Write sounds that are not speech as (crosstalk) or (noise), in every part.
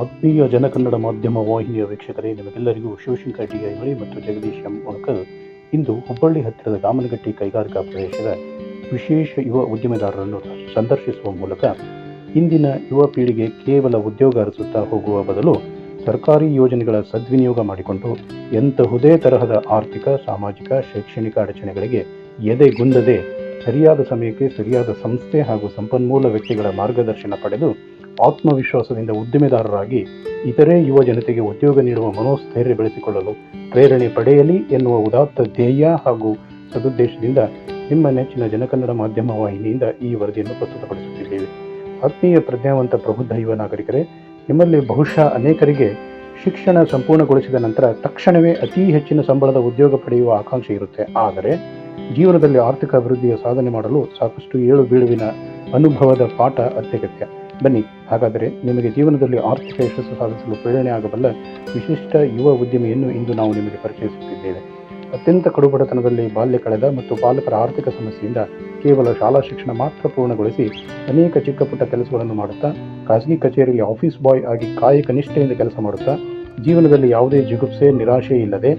ಆತ್ಮೀಯ ಜನಕನ್ನಡ ಮಾಧ್ಯಮ ವಾಹಿನಿಯ ವೀಕ್ಷಕರೇ, ನಿಮಗೆಲ್ಲರಿಗೂ ಶಿವಶಂಕರ್ ಮತ್ತು ಜಗದೀಶ್ ಎಂ ಉಣಕಲ್ ಇಂದು ಹುಬ್ಬಳ್ಳಿ ಹತ್ತಿರದ ಗಾಮನಗಟ್ಟಿ ಕೈಗಾರಿಕಾ ಪ್ರದೇಶದ ವಿಶೇಷ ಯುವ ಉದ್ಯಮೆದಾರರನ್ನು ಸಂದರ್ಶಿಸುವ ಮೂಲಕ ಇಂದಿನ ಯುವ ಪೀಳಿಗೆ ಕೇವಲ ಉದ್ಯೋಗ ಅರಸುತ್ತಾ ಹೋಗುವ ಬದಲು ಸರ್ಕಾರಿ ಯೋಜನೆಗಳ ಸದ್ವಿನಿಯೋಗ ಮಾಡಿಕೊಂಡು ಎಂತಹುದೇ ತರಹದ ಆರ್ಥಿಕ, ಸಾಮಾಜಿಕ, ಶೈಕ್ಷಣಿಕ ಅಡಚಣೆಗಳಿಗೆ ಎದೆಗುಂದದೆ ಸರಿಯಾದ ಸಮಯಕ್ಕೆ ಸರಿಯಾದ ಸಂಸ್ಥೆ ಹಾಗೂ ಸಂಪನ್ಮೂಲ ವ್ಯಕ್ತಿಗಳ ಮಾರ್ಗದರ್ಶನ ಪಡೆದು ಆತ್ಮವಿಶ್ವಾಸದಿಂದ ಉದ್ದಿಮೆದಾರರಾಗಿ ಇತರೆ ಯುವ ಜನತೆಗೆ ಉದ್ಯೋಗ ನೀಡುವ ಮನೋಸ್ಥೈರ್ಯ ಬೆಳೆಸಿಕೊಳ್ಳಲು ಪ್ರೇರಣೆ ಪಡೆಯಲಿ ಎನ್ನುವ ಉದಾತ್ತ ಧ್ಯೇಯ ಹಾಗೂ ಸದುದ್ದೇಶದಿಂದ ನಿಮ್ಮ ನೆಚ್ಚಿನ ಜನಕನ್ನಡ ಮಾಧ್ಯಮ ವಾಹಿನಿಯಿಂದ ಈ ವರದಿಯನ್ನು ಪ್ರಸ್ತುತಪಡಿಸುತ್ತಿದ್ದೇವೆ. ಆತ್ಮೀಯ ಪ್ರಜ್ಞಾವಂತ ಪ್ರಬುದ್ಧ ಯುವ ನಾಗರಿಕರೇ, ನಿಮ್ಮಲ್ಲಿ ಬಹುಶಃ ಅನೇಕರಿಗೆ ಶಿಕ್ಷಣ ಸಂಪೂರ್ಣಗೊಳಿಸಿದ ನಂತರ ತಕ್ಷಣವೇ ಅತಿ ಹೆಚ್ಚಿನ ಸಂಬಳದ ಉದ್ಯೋಗ ಪಡೆಯುವ ಆಕಾಂಕ್ಷೆ ಇರುತ್ತೆ. ಆದರೆ ಜೀವನದಲ್ಲಿ ಆರ್ಥಿಕ ಅಭಿವೃದ್ಧಿಯ ಸಾಧನೆ ಮಾಡಲು ಸಾಕಷ್ಟು ಏಳು ಬೀಳುವಿನ ಅನುಭವದ ಪಾಠ ಅತ್ಯಗತ್ಯ. ಬನ್ನಿ. ಹಾಗಾದರೆ ನಿಮಗೆ ಜೀವನದಲ್ಲಿ ಆರ್ಥಿಕ ಯಶಸ್ಸು ಸಾಧಿಸಲು ಪ್ರೇರಣೆ ಆಗಬಲ್ಲ ವಿಶಿಷ್ಟ ಯುವ ಉದ್ಯಮಿಯನ್ನು ಇಂದು ನಾವು ನಿಮಗೆ ಪರಿಚಯಿಸುತ್ತಿದ್ದೇವೆ. ಅತ್ಯಂತ ಕಡುಬಡತನದಲ್ಲಿ ಬಾಲ್ಯ ಕಳೆದ ಮತ್ತು ಪಾಲಕರ ಆರ್ಥಿಕ ಸಮಸ್ಯೆಯಿಂದ ಕೇವಲ ಶಾಲಾ ಶಿಕ್ಷಣ ಮಾತ್ರ ಪೂರ್ಣಗೊಳಿಸಿ ಅನೇಕ ಚಿಕ್ಕ ಪುಟ್ಟ ಕೆಲಸಗಳನ್ನು ಮಾಡುತ್ತಾ, ಖಾಸಗಿ ಕಚೇರಿಯಲ್ಲಿ ಆಫೀಸ್ ಬಾಯ್ ಆಗಿ ಕಾಯಕ ನಿಷ್ಠೆಯಿಂದ ಕೆಲಸ ಮಾಡುತ್ತಾ, ಜೀವನದಲ್ಲಿ ಯಾವುದೇ ಜಿಗುಪ್ಸೆ, ನಿರಾಶೆ ಇಲ್ಲದೆ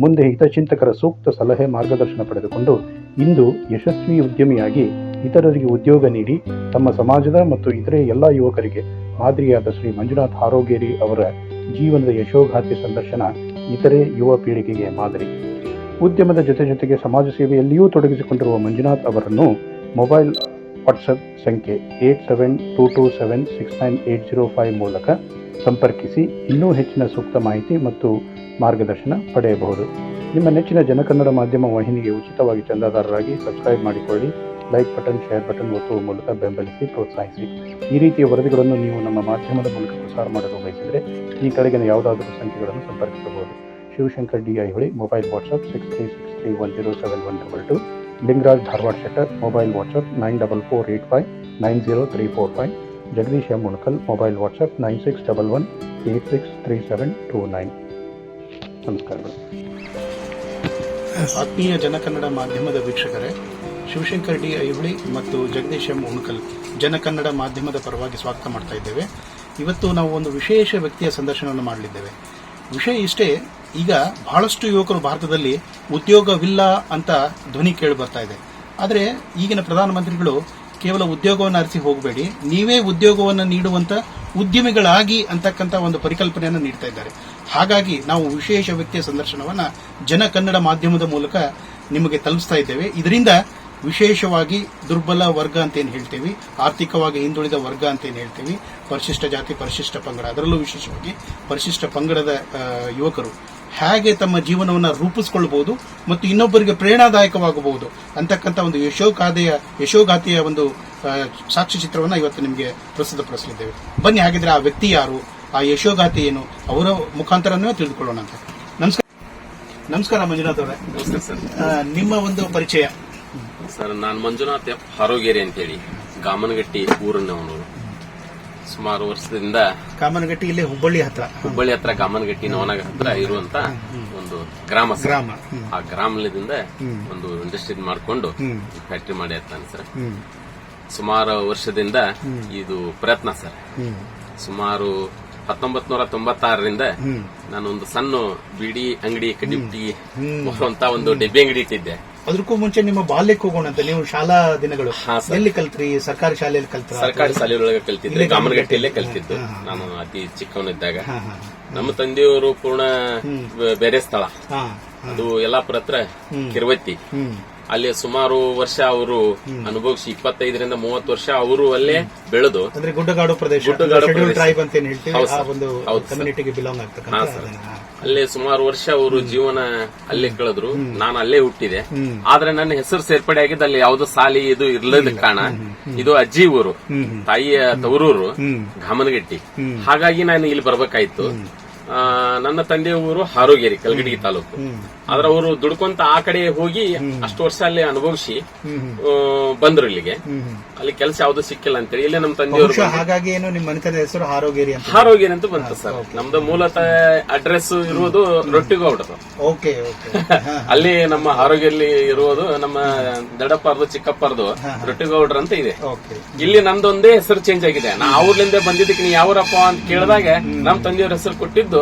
ಮುಂದೆ ಹಿತಚಿಂತಕರ ಸೂಕ್ತ ಸಲಹೆ ಮಾರ್ಗದರ್ಶನ ಪಡೆದುಕೊಂಡು ಇಂದು ಯಶಸ್ವಿ ಉದ್ಯಮಿಯಾಗಿ ಇತರರಿಗೆ ಉದ್ಯೋಗ ನೀಡಿ ತಮ್ಮ ಸಮಾಜದ ಮತ್ತು ಇತರೆ ಎಲ್ಲ ಯುವಕರಿಗೆ ಮಾದರಿಯಾದ ಶ್ರೀ ಮಂಜುನಾಥ್ ಹಾರೋಗೇರಿ ಅವರ ಜೀವನದ ಯಶೋಗಾಥೆ ಸಂದರ್ಶನ ಇತರೆ ಯುವ ಪೀಳಿಗೆಗೆ ಮಾದರಿ. ಉದ್ಯಮದ ಜೊತೆ ಜೊತೆಗೆ ಸಮಾಜ ಸೇವೆಯಲ್ಲಿಯೂ ತೊಡಗಿಸಿಕೊಂಡಿರುವ ಮಂಜುನಾಥ್ ಅವರನ್ನು ಮೊಬೈಲ್ ವಾಟ್ಸಪ್ ಸಂಖ್ಯೆ eight seven two two seven six nine eight zero five ಮೂಲಕ ಸಂಪರ್ಕಿಸಿ ಇನ್ನೂ ಹೆಚ್ಚಿನ ಸೂಕ್ತ ಮಾಹಿತಿ ಮತ್ತು ಮಾರ್ಗದರ್ಶನ ಪಡೆಯಬಹುದು. ನಿಮ್ಮ ನೆಚ್ಚಿನ ಜನಕನ್ನಡ ಮಾಧ್ಯಮ ವಾಹಿನಿಗೆ ಉಚಿತವಾಗಿ ಚಂದಾದಾರರಾಗಿ ಸಬ್ಸ್ಕ್ರೈಬ್ ಮಾಡಿಕೊಳ್ಳಿ. ಲೈಕ್ ಬಟನ್ ಶೇರ್ ಬಟನ್ ಒತ್ತುವ ಮೂಲಕ ಬೆಂಬಲಿಸಿ ಪ್ರೋತ್ಸಾಹಿಸಿ. ಈ ರೀತಿಯ ವರದಿಗಳನ್ನು ನೀವು ನಮ್ಮ ಮಾಧ್ಯಮದ ಮೂಲಕ ಪ್ರಸಾರ ಮಾಡಲು ಬಯಸಿದರೆ ಈ ಕಡೆಗಿನ ಯಾವುದಾದರೂ ಸಂಖ್ಯೆಗಳನ್ನು ಸಂಪರ್ಕಿಸಬಹುದು. Shivashankar D I Holi mobile WhatsApp six three six three one zero seven one double two Lingaraj Dharwad Shettar mobile WhatsApp nine double four eight five nine zero three four five Jagadish M Munakal mobile WhatsApp nine six double one eight six three seven two nine ನಮಸ್ಕಾರಗಳು ಆತ್ಮೀಯ ಜನಕನ್ನಡ ಮಾಧ್ಯಮದ ವೀಕ್ಷಕರೇ Shivashankar D ಐಹುಳಿ ಮತ್ತು Jagadish M Unkal Janakannada ಮಾಧ್ಯಮದ ಪರವಾಗಿ ಸ್ವಾಗತ ಮಾಡ್ತಾ ಇದ್ದೇವೆ. ಇವತ್ತು ನಾವು ಒಂದು ವಿಶೇಷ ವ್ಯಕ್ತಿಯ ಸಂದರ್ಶನವನ್ನು ಮಾಡಲಿದ್ದೇವೆ. ವಿಷಯ ಇಷ್ಟೇ, ಈಗ ಬಹಳಷ್ಟು ಯುವಕರು ಭಾರತದಲ್ಲಿ ಉದ್ಯೋಗವಿಲ್ಲ ಅಂತ ಧ್ವನಿ ಕೇಳಿ ಬರ್ತಾ ಇದೆ. ಆದರೆ ಈಗಿನ ಪ್ರಧಾನಮಂತ್ರಿಗಳು ಕೇವಲ ಉದ್ಯೋಗವನ್ನು ಅರಿಸಿ ಹೋಗಬೇಡಿ, ನೀವೇ ಉದ್ಯೋಗವನ್ನು ನೀಡುವಂತ ಉದ್ಯಮಿಗಳಾಗಿ ಅಂತಕ್ಕಂಥ ಒಂದು ಪರಿಕಲ್ಪನೆಯನ್ನು ನೀಡ್ತಾ ಇದ್ದಾರೆ. ಹಾಗಾಗಿ ನಾವು ವಿಶೇಷ ವ್ಯಕ್ತಿಯ ಸಂದರ್ಶನವನ್ನು ಜನ ಕನ್ನಡ ಮಾಧ್ಯಮದ ಮೂಲಕ ನಿಮಗೆ ತಲುಪಿಸ್ತಾ ಇದ್ದೇವೆ. ಇದರಿಂದ ವಿಶೇಷವಾಗಿ ದುರ್ಬಲ ವರ್ಗ ಅಂತ ಏನು ಹೇಳ್ತೀವಿ ಆರ್ಥಿಕವಾಗಿ ಹಿಂದುಳಿದ ವರ್ಗ ಅಂತ ಏನು ಹೇಳ್ತೀವಿ ಪರಿಶಿಷ್ಟ ಜಾತಿ ಪರಿಶಿಷ್ಟ ಪಂಗಡ ಅದರಲ್ಲೂ ವಿಶೇಷವಾಗಿ ಪರಿಶಿಷ್ಟ ಪಂಗಡದ ಯುವಕರು ಹೇಗೆ ತಮ್ಮ ಜೀವನವನ್ನು ರೂಪಿಸಿಕೊಳ್ಳಬಹುದು ಮತ್ತು ಇನ್ನೊಬ್ಬರಿಗೆ ಪ್ರೇರಣಾದಾಯಕವಾಗಬಹುದು ಅಂತಕ್ಕಂಥ ಒಂದು ಯಶೋಗಾಥೆಯ ಯಶೋಗಾಥೆಯ ಒಂದು ಸಾಕ್ಷಿ ಸಾಕ್ಷ್ಯ ಚಿತ್ರವನ್ನು ಇವತ್ತು ನಿಮಗೆ ಪ್ರಸ್ತುತಪಡಿಸಲಿದ್ದೇವೆ ಬನ್ನಿ ಹಾಗಿದ್ರೆ ಆ ವ್ಯಕ್ತಿ ಯಾರು ಆ ಯಶೋಗಾಥೆ ಏನು ಅವರ ಮುಖಾಂತರನೇ ತಿಳಿದುಕೊಳ್ಳೋಣ ಅಂತ. ನಮಸ್ಕಾರ. ನಮಸ್ಕಾರ ಮಂಜುನಾಥ್ ಅವರೇ. ನಿಮ್ಮ ಒಂದು ಪರಿಚಯ. ಸರ್ ನಾನು ಮಂಜುನಾಥ್ ಎಫ್ ಅಂತ ಅಂತೇಳಿ ಗಾಮನಗಟ್ಟಿ ಊರನ್ನವನು ಸುಮಾರು ವರ್ಷದಿಂದ ಕಾಮನಗಟ್ಟಿ ಇಲ್ಲಿ ಹುಬ್ಬಳ್ಳಿ ಹತ್ರ. ಹುಬ್ಬಳ್ಳಿ ಹತ್ರ ಗಾಮನಗಟ್ಟಿ ನವನಗ ಹತ್ರ ಇರುವಂತ ಒಂದು ಗ್ರಾಮ ಸರ್. ಗ್ರಾಮ ಹ್ಮ್. ಆ ಗ್ರಾಮದಿಂದ ಒಂದು ಇಂಡಸ್ಟ್ರಿ ಮಾಡ್ಕೊಂಡು. ಫ್ಯಾಕ್ಟ್ರಿ ಮಾಡಿ ಹತ್ತಾನೆ ಸರ್. ಹ್ಮ್. ಸುಮಾರು ವರ್ಷದಿಂದ ಇದು ಪ್ರಯತ್ನ ಸರ್. ಹ್ಮ್. ಸುಮಾರು ಹತ್ತೊಂಬತ್ ನೂರ ತೊಂಬತ್ತಾರರಿಂದ ಹ್ಮ್. ನಾನೊಂದು ಸಣ್ಣ ಬಿಡಿ ಅಂಗಡಿ ಹ್ಮ್. ಅಂತ ಒಂದು ಡಬ್ಬಿ ಅಂಗಡಿ ಇಟ್ಟಿದ್ದೆ. ಅದಕ್ಕೂ ಮುಂಚೆ ನಿಮ್ಮ ಬಾಲ್ಯಕ್ಕೆ ಹೋಗೋಣ ಅಂತ ನೀವು ಶಾಲಾ ದಿನಗಳು. ಎಲ್ಲಿ ಕಲ್ತ್ರಿ? ಸರ್ಕಾರಿ ಶಾಲೆಯಲ್ಲಿ ಕಲ್ತ್ರ ಸರ್ಕಾರಿ ಶಾಲೆಯೊಳಗೆ ಕಲ್ತಿದ್ದೆ ಕಾಮನಗಟ್ಟೆಯಲ್ಲೇ? ಕಲ್ತಿದ್ದು. ನಾನು ಅತಿ ಚಿಕ್ಕವನಿದ್ದಾಗ. ನಮ್ಮ ತಂದೆಯವರು ಪೂರ್ಣ ಬೇರೆ ಸ್ಥಳ. ಅದು ಯಲ್ಲಾಪುರ ಹತ್ರ ಕಿರುವತ್ತಿ. ಅಲ್ಲಿ ಸುಮಾರು ವರ್ಷ ಅವರು ಅನುಭವಿಸಿ ಇಪ್ಪತ್ತೈದರಿಂದ ಮೂವತ್ತು ವರ್ಷ ಅವರು ಅಲ್ಲೇ ಬೆಳೆದು ಅಂದ್ರೆ ಗುಡ್ಡಗಾಡು ಪ್ರದೇಶ ಗುಡ್ಡಗಾಡು ಪ್ರದೇಶ. ಟ್ರೈಬ್ ಅಂತ ಏನ್ ಹೇಳ್ತೀವಿ ಹೌದು ಕಮ್ಯುನಿಟಿಗೆ ಬಿಲಾಂಗ್ ಆಗ್ತಕ್ಕಂಥ. ಅಲ್ಲೇ ಸುಮಾರು ವರ್ಷ ಅವರು ಜೀವನ ಅಲ್ಲೇ ಕಳೆದ್ರು. ನಾನು ಅಲ್ಲೇ ಹುಟ್ಟಿದೆ. ಆದ್ರೆ ನನ್ನ ಹೆಸರು ಸೇರ್ಪಡೆ ಆಗಿದ್ದು ಅಲ್ಲಿ ಯಾವ್ದು ಸಾಲಿ ಇದು ಇರ್ಲದ ಕಾರಣ. ಇದು ಅಜ್ಜಿ ಊರು. ತಾಯಿಯ ತವರೂರು ಗಾಮನಗಟ್ಟಿ ಘಾಮನಗಟ್ಟಿ ಹಾಗಾಗಿ ನಾನು ಇಲ್ಲಿ ಬರ್ಬೇಕಾಯ್ತು. ನನ್ನ ತಂದೆ ಊರು ಹಾರೋಗೇರಿ ಕಲ್ಗಡಿ ತಾಲೂಕು. ಆದ್ರ ಅವರು ದುಡ್ಕೊಂತ ಆ ಕಡೆ ಹೋಗಿ ಅಷ್ಟು ವರ್ಷ ಅಲ್ಲಿ ಅನುಭವಿಸಿ ಬಂದ್ರು ಇಲ್ಲಿಗೆ. ಅಲ್ಲಿ ಕೆಲಸ ಯಾವ್ದು ಸಿಕ್ಕಿಲ್ಲ ಅಂತೇಳಿ. ಇಲ್ಲಿ ನಮ್ಮ ತಂದೆಯವರು ಹಾಗಾಗಿ ಏನು ನಿಮ್ಮ ಮನೆತನದ ಹೆಸರು ಹಾರೋಗೇರಿ ಅಂತ? ಹಾರೋಗೇರಿ ಅಂತ ಬಂತು ಸರ್. ನಮ್ದು ಮೂಲತಃ ಅಡ್ರೆಸ್ ಇರುವುದು ರೊಟ್ಟಿಗೌಡ ಓಕೆ ಓಕೆ. (laughs) ಅಲ್ಲಿ ನಮ್ಮ ಆರೋಗ್ಯಲ್ಲಿ ಇರುವುದು ನಮ್ಮ ದಡಪ್ಪರ್ದು ಚಿಕ್ಕಪ್ಪರ್ದು ರೊಟ್ಟಿಗೌಡ್ರ ಅಂತ ಇದೆ. ಇಲ್ಲಿ ನಂದೊಂದೇ ಹೆಸರು ಚೇಂಜ್ ಆಗಿದೆ. ನಾ ಅವ್ರಲಿಂದ ಬಂದಿದ್ದಕ್ಕೆ ನೀ ಯಾವ್ರಪ್ಪ ಅಂತ ಕೇಳಿದಾಗ ನಮ್ ತಂದೆಯವ್ರ ಹೆಸರು ಕೊಟ್ಟಿದ್ದು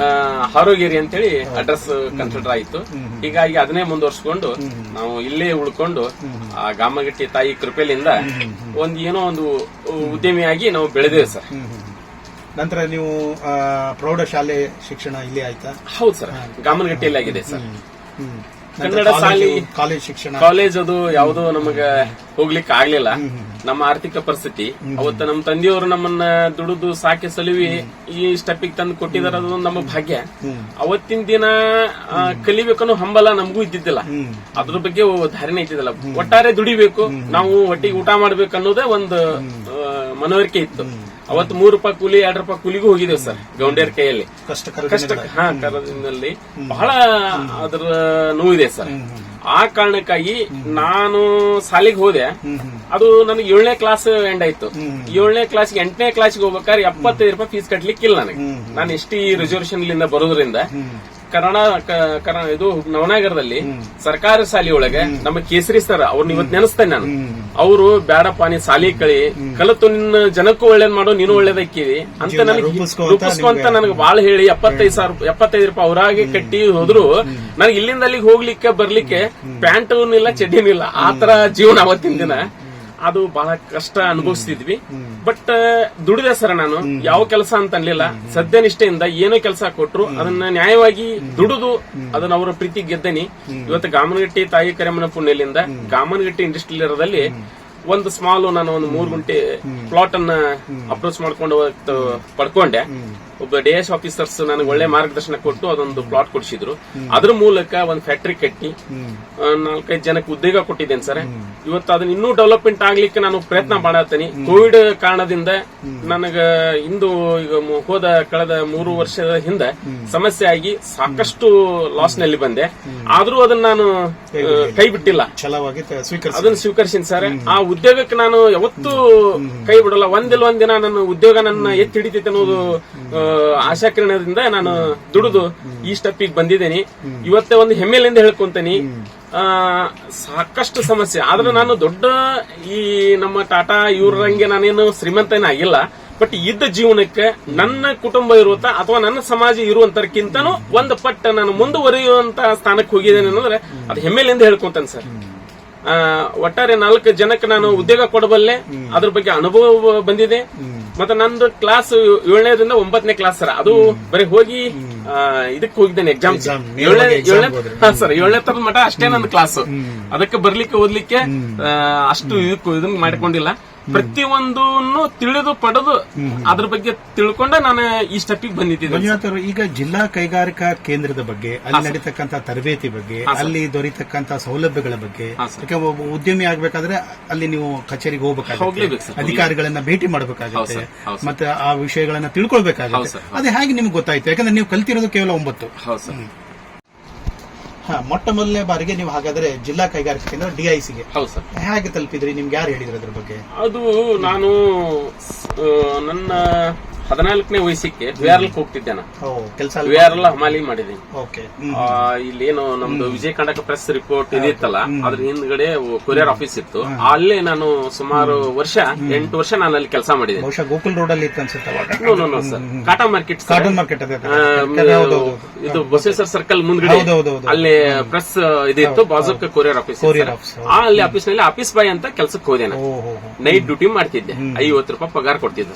ಆ, ಹಾರೋಗೇರಿ ಅಂತೇಳಿ ಅಡ್ರೆಸ್ ಕನ್ಸಿಡರ್ ಆಯ್ತು. ಹೀಗಾಗಿ ಅದನ್ನೇ ಮುಂದುವರ್ಸ್ಕೊಂಡು ನಾವು ಇಲ್ಲೇ ಉಳ್ಕೊಂಡು ಆ ಗಾಮಗಟ್ಟಿ ತಾಯಿ ಕೃಪೆಲಿಂದ ಒಂದ್ ಏನೋ ಒಂದು ಉದ್ಯಮಿಯಾಗಿ ನಾವು ಬೆಳೆದೇವೆ ಸರ್. ನಂತರ ನೀವು ಪ್ರೌಢಶಾಲೆ ಶಿಕ್ಷಣ ಇಲ್ಲಿ ಆಯ್ತಾ? ಹೌದು ಸರ್. ಗಾಮನಗಟ್ಟಿಯಲ್ಲಿ ಆಗಿದೆ ಸರ್. ಕನ್ನಡ ಶಾಲೆ ಕಾಲೇಜ್ ಶಿಕ್ಷಣ. ಕಾಲೇಜ್ ಅದು ಯಾವ್ದು ನಮಗ ಹೋಗ್ಲಿಕ್ಕೆ ಆಗ್ಲಿಲ್ಲ. ನಮ್ಮ ಆರ್ಥಿಕ ಪರಿಸ್ಥಿತಿ ಅವತ್ತು ನಮ್ಮ ತಂದೆಯವರು ನಮ್ಮನ್ನ ದುಡಿದು ಸಾಕಿ ಸಲುವಿ ಈ ಸ್ಟೆಪ್ಪಿಗೆ ತಂದು ಕೊಟ್ಟಿದಾರ ಅದು ನಮ್ಮ ಭಾಗ್ಯ. ಅವತ್ತಿನ ದಿನ ಕಲಿಬೇಕನ್ನೋ ಹಂಬಲ ನಮಗೂ ಇದ್ದಿದ್ದಿಲ್ಲ. ಅದ್ರ ಬಗ್ಗೆ ಧಾರಣೆ ಇದ್ದಿದ್ದಿಲ್ಲ. ಒಟ್ಟಾರೆ ದುಡಿಬೇಕು ನಾವು ಒಟ್ಟಿಗೆ ಊಟ ಮಾಡ್ಬೇಕು ಅನ್ನೋದೇ ಒಂದು ಮನವರಿಕೆ ಇತ್ತು. ಅವತ್ತು ಮೂರು ರೂಪಾಯಿ ಕೂಲಿ ಎರಡು ರೂಪಾಯಿ ಕೂಲಿಗೂ ಹೋಗಿದ್ದೇವೆ ಸರ್ ಗೌಂಡಿಯರ್ ಕೈಯಲ್ಲಿ. ಕಷ್ಟ ಕಷ್ಟ ಹಾ ಕರದಿನಲ್ಲಿ ಬಹಳ ಅದರ ನೋವಿದೆ ಸರ್. ಆ ಕಾರಣಕ್ಕಾಗಿ ನಾನು ಶಾಲೆಗೆ ಹೋದೆ. ಅದು ನನಗೆ ಏಳನೇ ಕ್ಲಾಸ್ ಎಂಡ್ ಆಯ್ತು. ಏಳನೇ ಕ್ಲಾಸ್ ಎಂಟನೇ ಕ್ಲಾಸ್ಗೆ ಹೋಗ್ಬೇಕಾದ್ರೆ ಎಪ್ಪತ್ತೈದು ರೂಪಾಯಿ ಫೀಸ್ ಕಟ್ಲಿಕ್ಕಿಲ್ಲ ನನಗೆ. ನಾನು ಇಷ್ಟ ಈ ರಿಸರ್ವೇಶನ್ ಲಿಂದ ಬರೋದ್ರಿಂದ ಕನ್ನಡ ಇದು ನವನಗರದಲ್ಲಿ ಸರ್ಕಾರಿ ಶಾಲೆ ಒಳಗೆ ನಮ್ಮ ಕೇಸರಿ ಸರ್ ಅವ್ರನ್ನ ಇವತ್ತು ನೆನೆಸ್ತೇನೆ ನಾನು. ಅವರು ಬೇಡಪ್ಪ ನೀ ಸಾಲಿ ಕಳಿ. ಕಲಿತು ನಿನ್ನ ಜನಕ್ಕೂ ಒಳ್ಳೇದ್ ಮಾಡೋ ನೀನು ಒಳ್ಳೇದಕ್ಕಿವಿ ಅಂತ ನನಗೆ ರೂಪಿಸ್ಕೊಂತ ನನಗೆ ಬಾಳ ಹೇಳಿ ಎಪ್ಪತ್ತೈದು ಸಾವಿರ ಎಪ್ಪತ್ತೈದು ರೂಪಾಯಿ ಅವರಾಗೆ ಕಟ್ಟಿ ಹೋದ್ರು. ನನಗೆ ಇಲ್ಲಿಂದ ಅಲ್ಲಿಗೆ ಹೋಗ್ಲಿಕ್ಕೆ ಬರ್ಲಿಕ್ಕೆ ಪ್ಯಾಂಟ್ ಇಲ್ಲ ಚಡ್ಡಿನೂ ಇಲ್ಲ ಆತರ ತರ ಜೀವನ ಅವತ್ತಿನ ದಿನ. ಅದು ಬಹಳ ಕಷ್ಟ ಅನುಭವಿಸ್ತಿದ್ವಿ. ಬಟ್ ದುಡಿದೆ ಸರ್ ನಾನು. ಯಾವ ಕೆಲಸ ಅಂತ ಅನ್ಲಿಲ್ಲ. ಸದ್ಯನಿಷ್ಠೆಯಿಂದ ಏನೋ ಕೆಲಸ ಕೊಟ್ರು ಅದನ್ನ ನ್ಯಾಯವಾಗಿ ದುಡಿದು ಅದನ್ನ ಅವರ ಪ್ರೀತಿ ಗೆದ್ದೇನಿ. ಇವತ್ತು ಗಾಮನಗಟ್ಟಿ ತಾಯಿ ಕರೆಮನ ಪುಣ್ಯಲಿಂದ ಗಾಮನಗಟ್ಟಿ ಇಂಡಸ್ಟ್ರಿಯಲ್ದಲ್ಲಿ ಒಂದು ಸ್ಮಾಲ್ ನಾನು ಒಂದು ಮೂರು ಗುಂಟೆ ಪ್ಲಾಟ್ ಅನ್ನ ಅಪ್ರೋಚ್ ಮಾಡ್ಕೊಂಡು ಪಡ್ಕೊಂಡೆ. ಒಬ್ಬ ಡಿ ಎಸ್ ಆಫೀಸರ್ಸ್ ನನಗೆ ಒಳ್ಳೆ ಮಾರ್ಗದರ್ಶನ ಕೊಟ್ಟು ಅದೊಂದು ಪ್ಲಾಟ್ ಕೊಡಿಸಿದ್ರು. ಅದ್ರ ಮೂಲಕ ಒಂದು ಫ್ಯಾಕ್ಟರಿ ಕಟ್ಟಿ ನಾಲ್ಕೈದು ಜನಕ್ಕೆ ಉದ್ಯೋಗ ಕೊಟ್ಟಿದ್ದೇನೆ ಸರ್. ಇವತ್ತು ಅದನ್ನ ಇನ್ನೂ ಡೆವಲಪ್ಮೆಂಟ್ ಆಗ್ಲಿಕ್ಕೆ ನಾನು ಪ್ರಯತ್ನ ಮಾಡತ್ತೀನಿ. ಕೋವಿಡ್ ಕಾರಣದಿಂದ ನನಗ ಇಂದು ಈಗ ಹೋದ ಕಳೆದ ಮೂರು ವರ್ಷದ ಹಿಂದೆ ಸಮಸ್ಯೆ ಆಗಿ ಸಾಕಷ್ಟು ಲಾಸ್ನಲ್ಲಿ ಬಂದೆ. ಆದ್ರೂ ಅದನ್ನ ನಾನು ಕೈ ಬಿಟ್ಟಿಲ್ಲ. ಅದನ್ನ ಸ್ವೀಕರಿಸಿ. ಅದನ್ನ ಸ್ವೀಕರಿಸಿನ ಸರ್. ಆ ಉದ್ಯೋಗಕ್ಕೆ ನಾನು ಯಾವತ್ತೂ ಕೈ ಬಿಡಲ್ಲ. ಒಂದಿಲ್ಲ ಒಂದಿನ ನನ್ನ ಉದ್ಯೋಗ ನನ್ನ ಎತ್ತಿ ಹಿಡಿತೈತೆ ಅನ್ನೋದು ಆಶಾ ಆಶಾಕಿರಣದಿಂದ ನಾನು ದುಡಿದು ಈ ಸ್ಟೆಪ್ಪಿಗೆ ಬಂದಿದ್ದೇನೆ. ಇವತ್ತೇ ಒಂದು ಹೆಮ್ಮೆಲಿಂದ ಹೇಳ್ಕೊಂತೇನೆ. ಆ ಸಾಕಷ್ಟು ಸಮಸ್ಯೆ. ಆದ್ರೆ ನಾನು ದೊಡ್ಡ ಈ ನಮ್ಮ ಟಾಟಾ ಇವ್ರಂಗೆ ನಾನೇನು ಶ್ರೀಮಂತನ ಆಗಿಲ್ಲ. ಬಟ್ ಇದ್ದ ಜೀವನಕ್ಕೆ ನನ್ನ ಕುಟುಂಬ ಇರುವಂತ ಅಥವಾ ನನ್ನ ಸಮಾಜ ಇರುವಂತಕ್ಕಿಂತನೂ ಒಂದು ಪಟ್ಟ ನಾನು ಮುಂದುವರಿಯುವಂತ ಸ್ಥಾನಕ್ಕೆ ಹೋಗಿದ್ದೇನೆ ಅನ್ನೋದ್ರೆ ಅದು ಹೆಮ್ಮೆಲಿಂದ ಹೇಳ್ಕೊಂತೇನೆ ಸರ್. ಒಟ್ಟಾರೆ ನಾಲ್ಕು ಜನಕ್ಕೆ ನಾನು ಉದ್ಯೋಗ ಕೊಡಬಲ್ಲೆ. ಅದ್ರ ಬಗ್ಗೆ ಅನುಭವ ಬಂದಿದೆ. ಮತ್ತೆ ನಂದು ಕ್ಲಾಸ್ ಏಳನೇದಿಂದ ಒಂಬತ್ತನೇ ಕ್ಲಾಸ್ ಸರ್. ಅದು ಬರೀ ಹೋಗಿ ಇದಕ್ಕೆ ಹೋಗಿದ್ದೇನೆ ಎಕ್ಸಾಮ್ ಸರ್ ಏಳನೇ ತರದ ಮಠ ಅಷ್ಟೇ ನನ್ನ ಕ್ಲಾಸ್ ಅದಕ್ಕೆ ಬರ್ಲಿಕ್ಕೆ ಓದ್ಲಿಕ್ಕೆ ಅಷ್ಟು ಇದಕ್ಕೆ ಇದನ್ನ ಮಾಡ್ಕೊಂಡಿಲ್ಲ. ಪ್ರತಿಯೊಂದನ್ನು ತಿಳಿದು ಪಡೆದು ಅದ್ರ ಬಗ್ಗೆ ತಿಳ್ಕೊಂಡ ನಾನು ಈ ಸ್ಟೆಪ್ಪಿಗೆ ಬಂದಿದ್ದೀನಿ. ಈಗ ಜಿಲ್ಲಾ ಕೈಗಾರಿಕಾ ಕೇಂದ್ರದ ಬಗ್ಗೆ ಅಲ್ಲಿ ನಡೀತಕ್ಕಂತ ತರಬೇತಿ ಬಗ್ಗೆ ಅಲ್ಲಿ ದೊರೀತಕ್ಕಂತ ಸೌಲಭ್ಯಗಳ ಬಗ್ಗೆ ಒಬ್ಬ ಉದ್ಯಮಿ ಆಗ್ಬೇಕಾದ್ರೆ ಅಲ್ಲಿ ನೀವು ಕಚೇರಿಗೆ ಹೋಗ್ಬೇಕಾಗುತ್ತೆ ಅಧಿಕಾರಿಗಳನ್ನ ಭೇಟಿ ಮಾಡಬೇಕಾಗುತ್ತೆ. ಮತ್ತೆ ಆ ವಿಷಯಗಳನ್ನ ತಿಳ್ಕೊಳ್ಬೇಕಾಗುತ್ತೆ. ಅದೇ ಹೇಗೆ ನಿಮ್ಗೆ ಗೊತ್ತಾಯ್ತು ಯಾಕಂದ್ರೆ ನೀವು ಕಲ್ತಿರೋದು ಕೇವಲ ಒಂಬತ್ತು. ಮೊಟ್ಟ ಮೊದಲನೇ ಬಾರಿಗೆ ನೀವು ಹಾಗಾದ್ರೆ ಜಿಲ್ಲಾ ಕೈಗಾರಿಕಾ ಕೇಂದ್ರ ಡಿಐಸಿಗೆ. ಹೌದು ಸರ್. ಹೇಗೆ ತಲುಪಿದ್ರಿ? ನಿಮ್ಗೆ ಯಾರು ಹೇಳಿದ್ರು ಅದ್ರ ಬಗ್ಗೆ? ಅದು ನಾನು ಆ, ನನ್ನ ಹದಿನಾಲ್ಕನೇ ವಯಸ್ಸಿಗೆ ವಿಆರ್ಎಲ್ ಹೋಗ್ತಿದ್ದೆ ನಾನು. ವಿಆರ್ಎಲ್ ಹಮಾಲಿ ಮಾಡಿದೀನಿ ಆ, ಇಲ್ಲೇನು ನಮ್ದು ವಿಜಯ ಕಂಡಕ ಪ್ರೆಸ್ ರಿಪೋರ್ಟ್ ಇದಿತ್ತಲ್ಲ ಅದ್ರ ಹಿಂದ್ಗಡೆ ಕೊರಿಯರ್ ಆಫೀಸ್ ಇತ್ತು. ಅಲ್ಲಿ ನಾನು ಸುಮಾರು ವರ್ಷ ಎಂಟು ವರ್ಷ ನಾನು ಅಲ್ಲಿ ಕೆಲಸ ಮಾಡಿದೆ. ಗೋಕುಲ್ ರೋಡ್ ಅಲ್ಲಿ ಕಾಟಾ ಮಾರ್ಕೆಟ್ ಕಾಟನ್ ಮಾರ್ಕೆಟ್ ಇದು ಬಸವೇಶ್ವರ ಸರ್ಕಲ್ ಮುಂದ್ಗಡೆ. ಅಲ್ಲಿ ಪ್ರೆಸ್ ಇದಿತ್ತು ಬಾಜುಕ್ ಕೊರಿಯರ್ ಆಫೀಸ್ ಅಲ್ಲಿ ಆಫೀಸ್ನಲ್ಲಿ ಆಫೀಸ್ ಬಾಯ್ ಅಂತ ಕೆಲಸಕ್ಕೆ ಹೋದೆ ನಾನು. ನೈಟ್ ಡ್ಯೂಟಿ ಮಾಡ್ತಿದ್ದೆ. ಐವತ್ತು ರೂಪಾಯಿ ಪಗಾರ ಕೊಡ್ತಿದ್ದೆ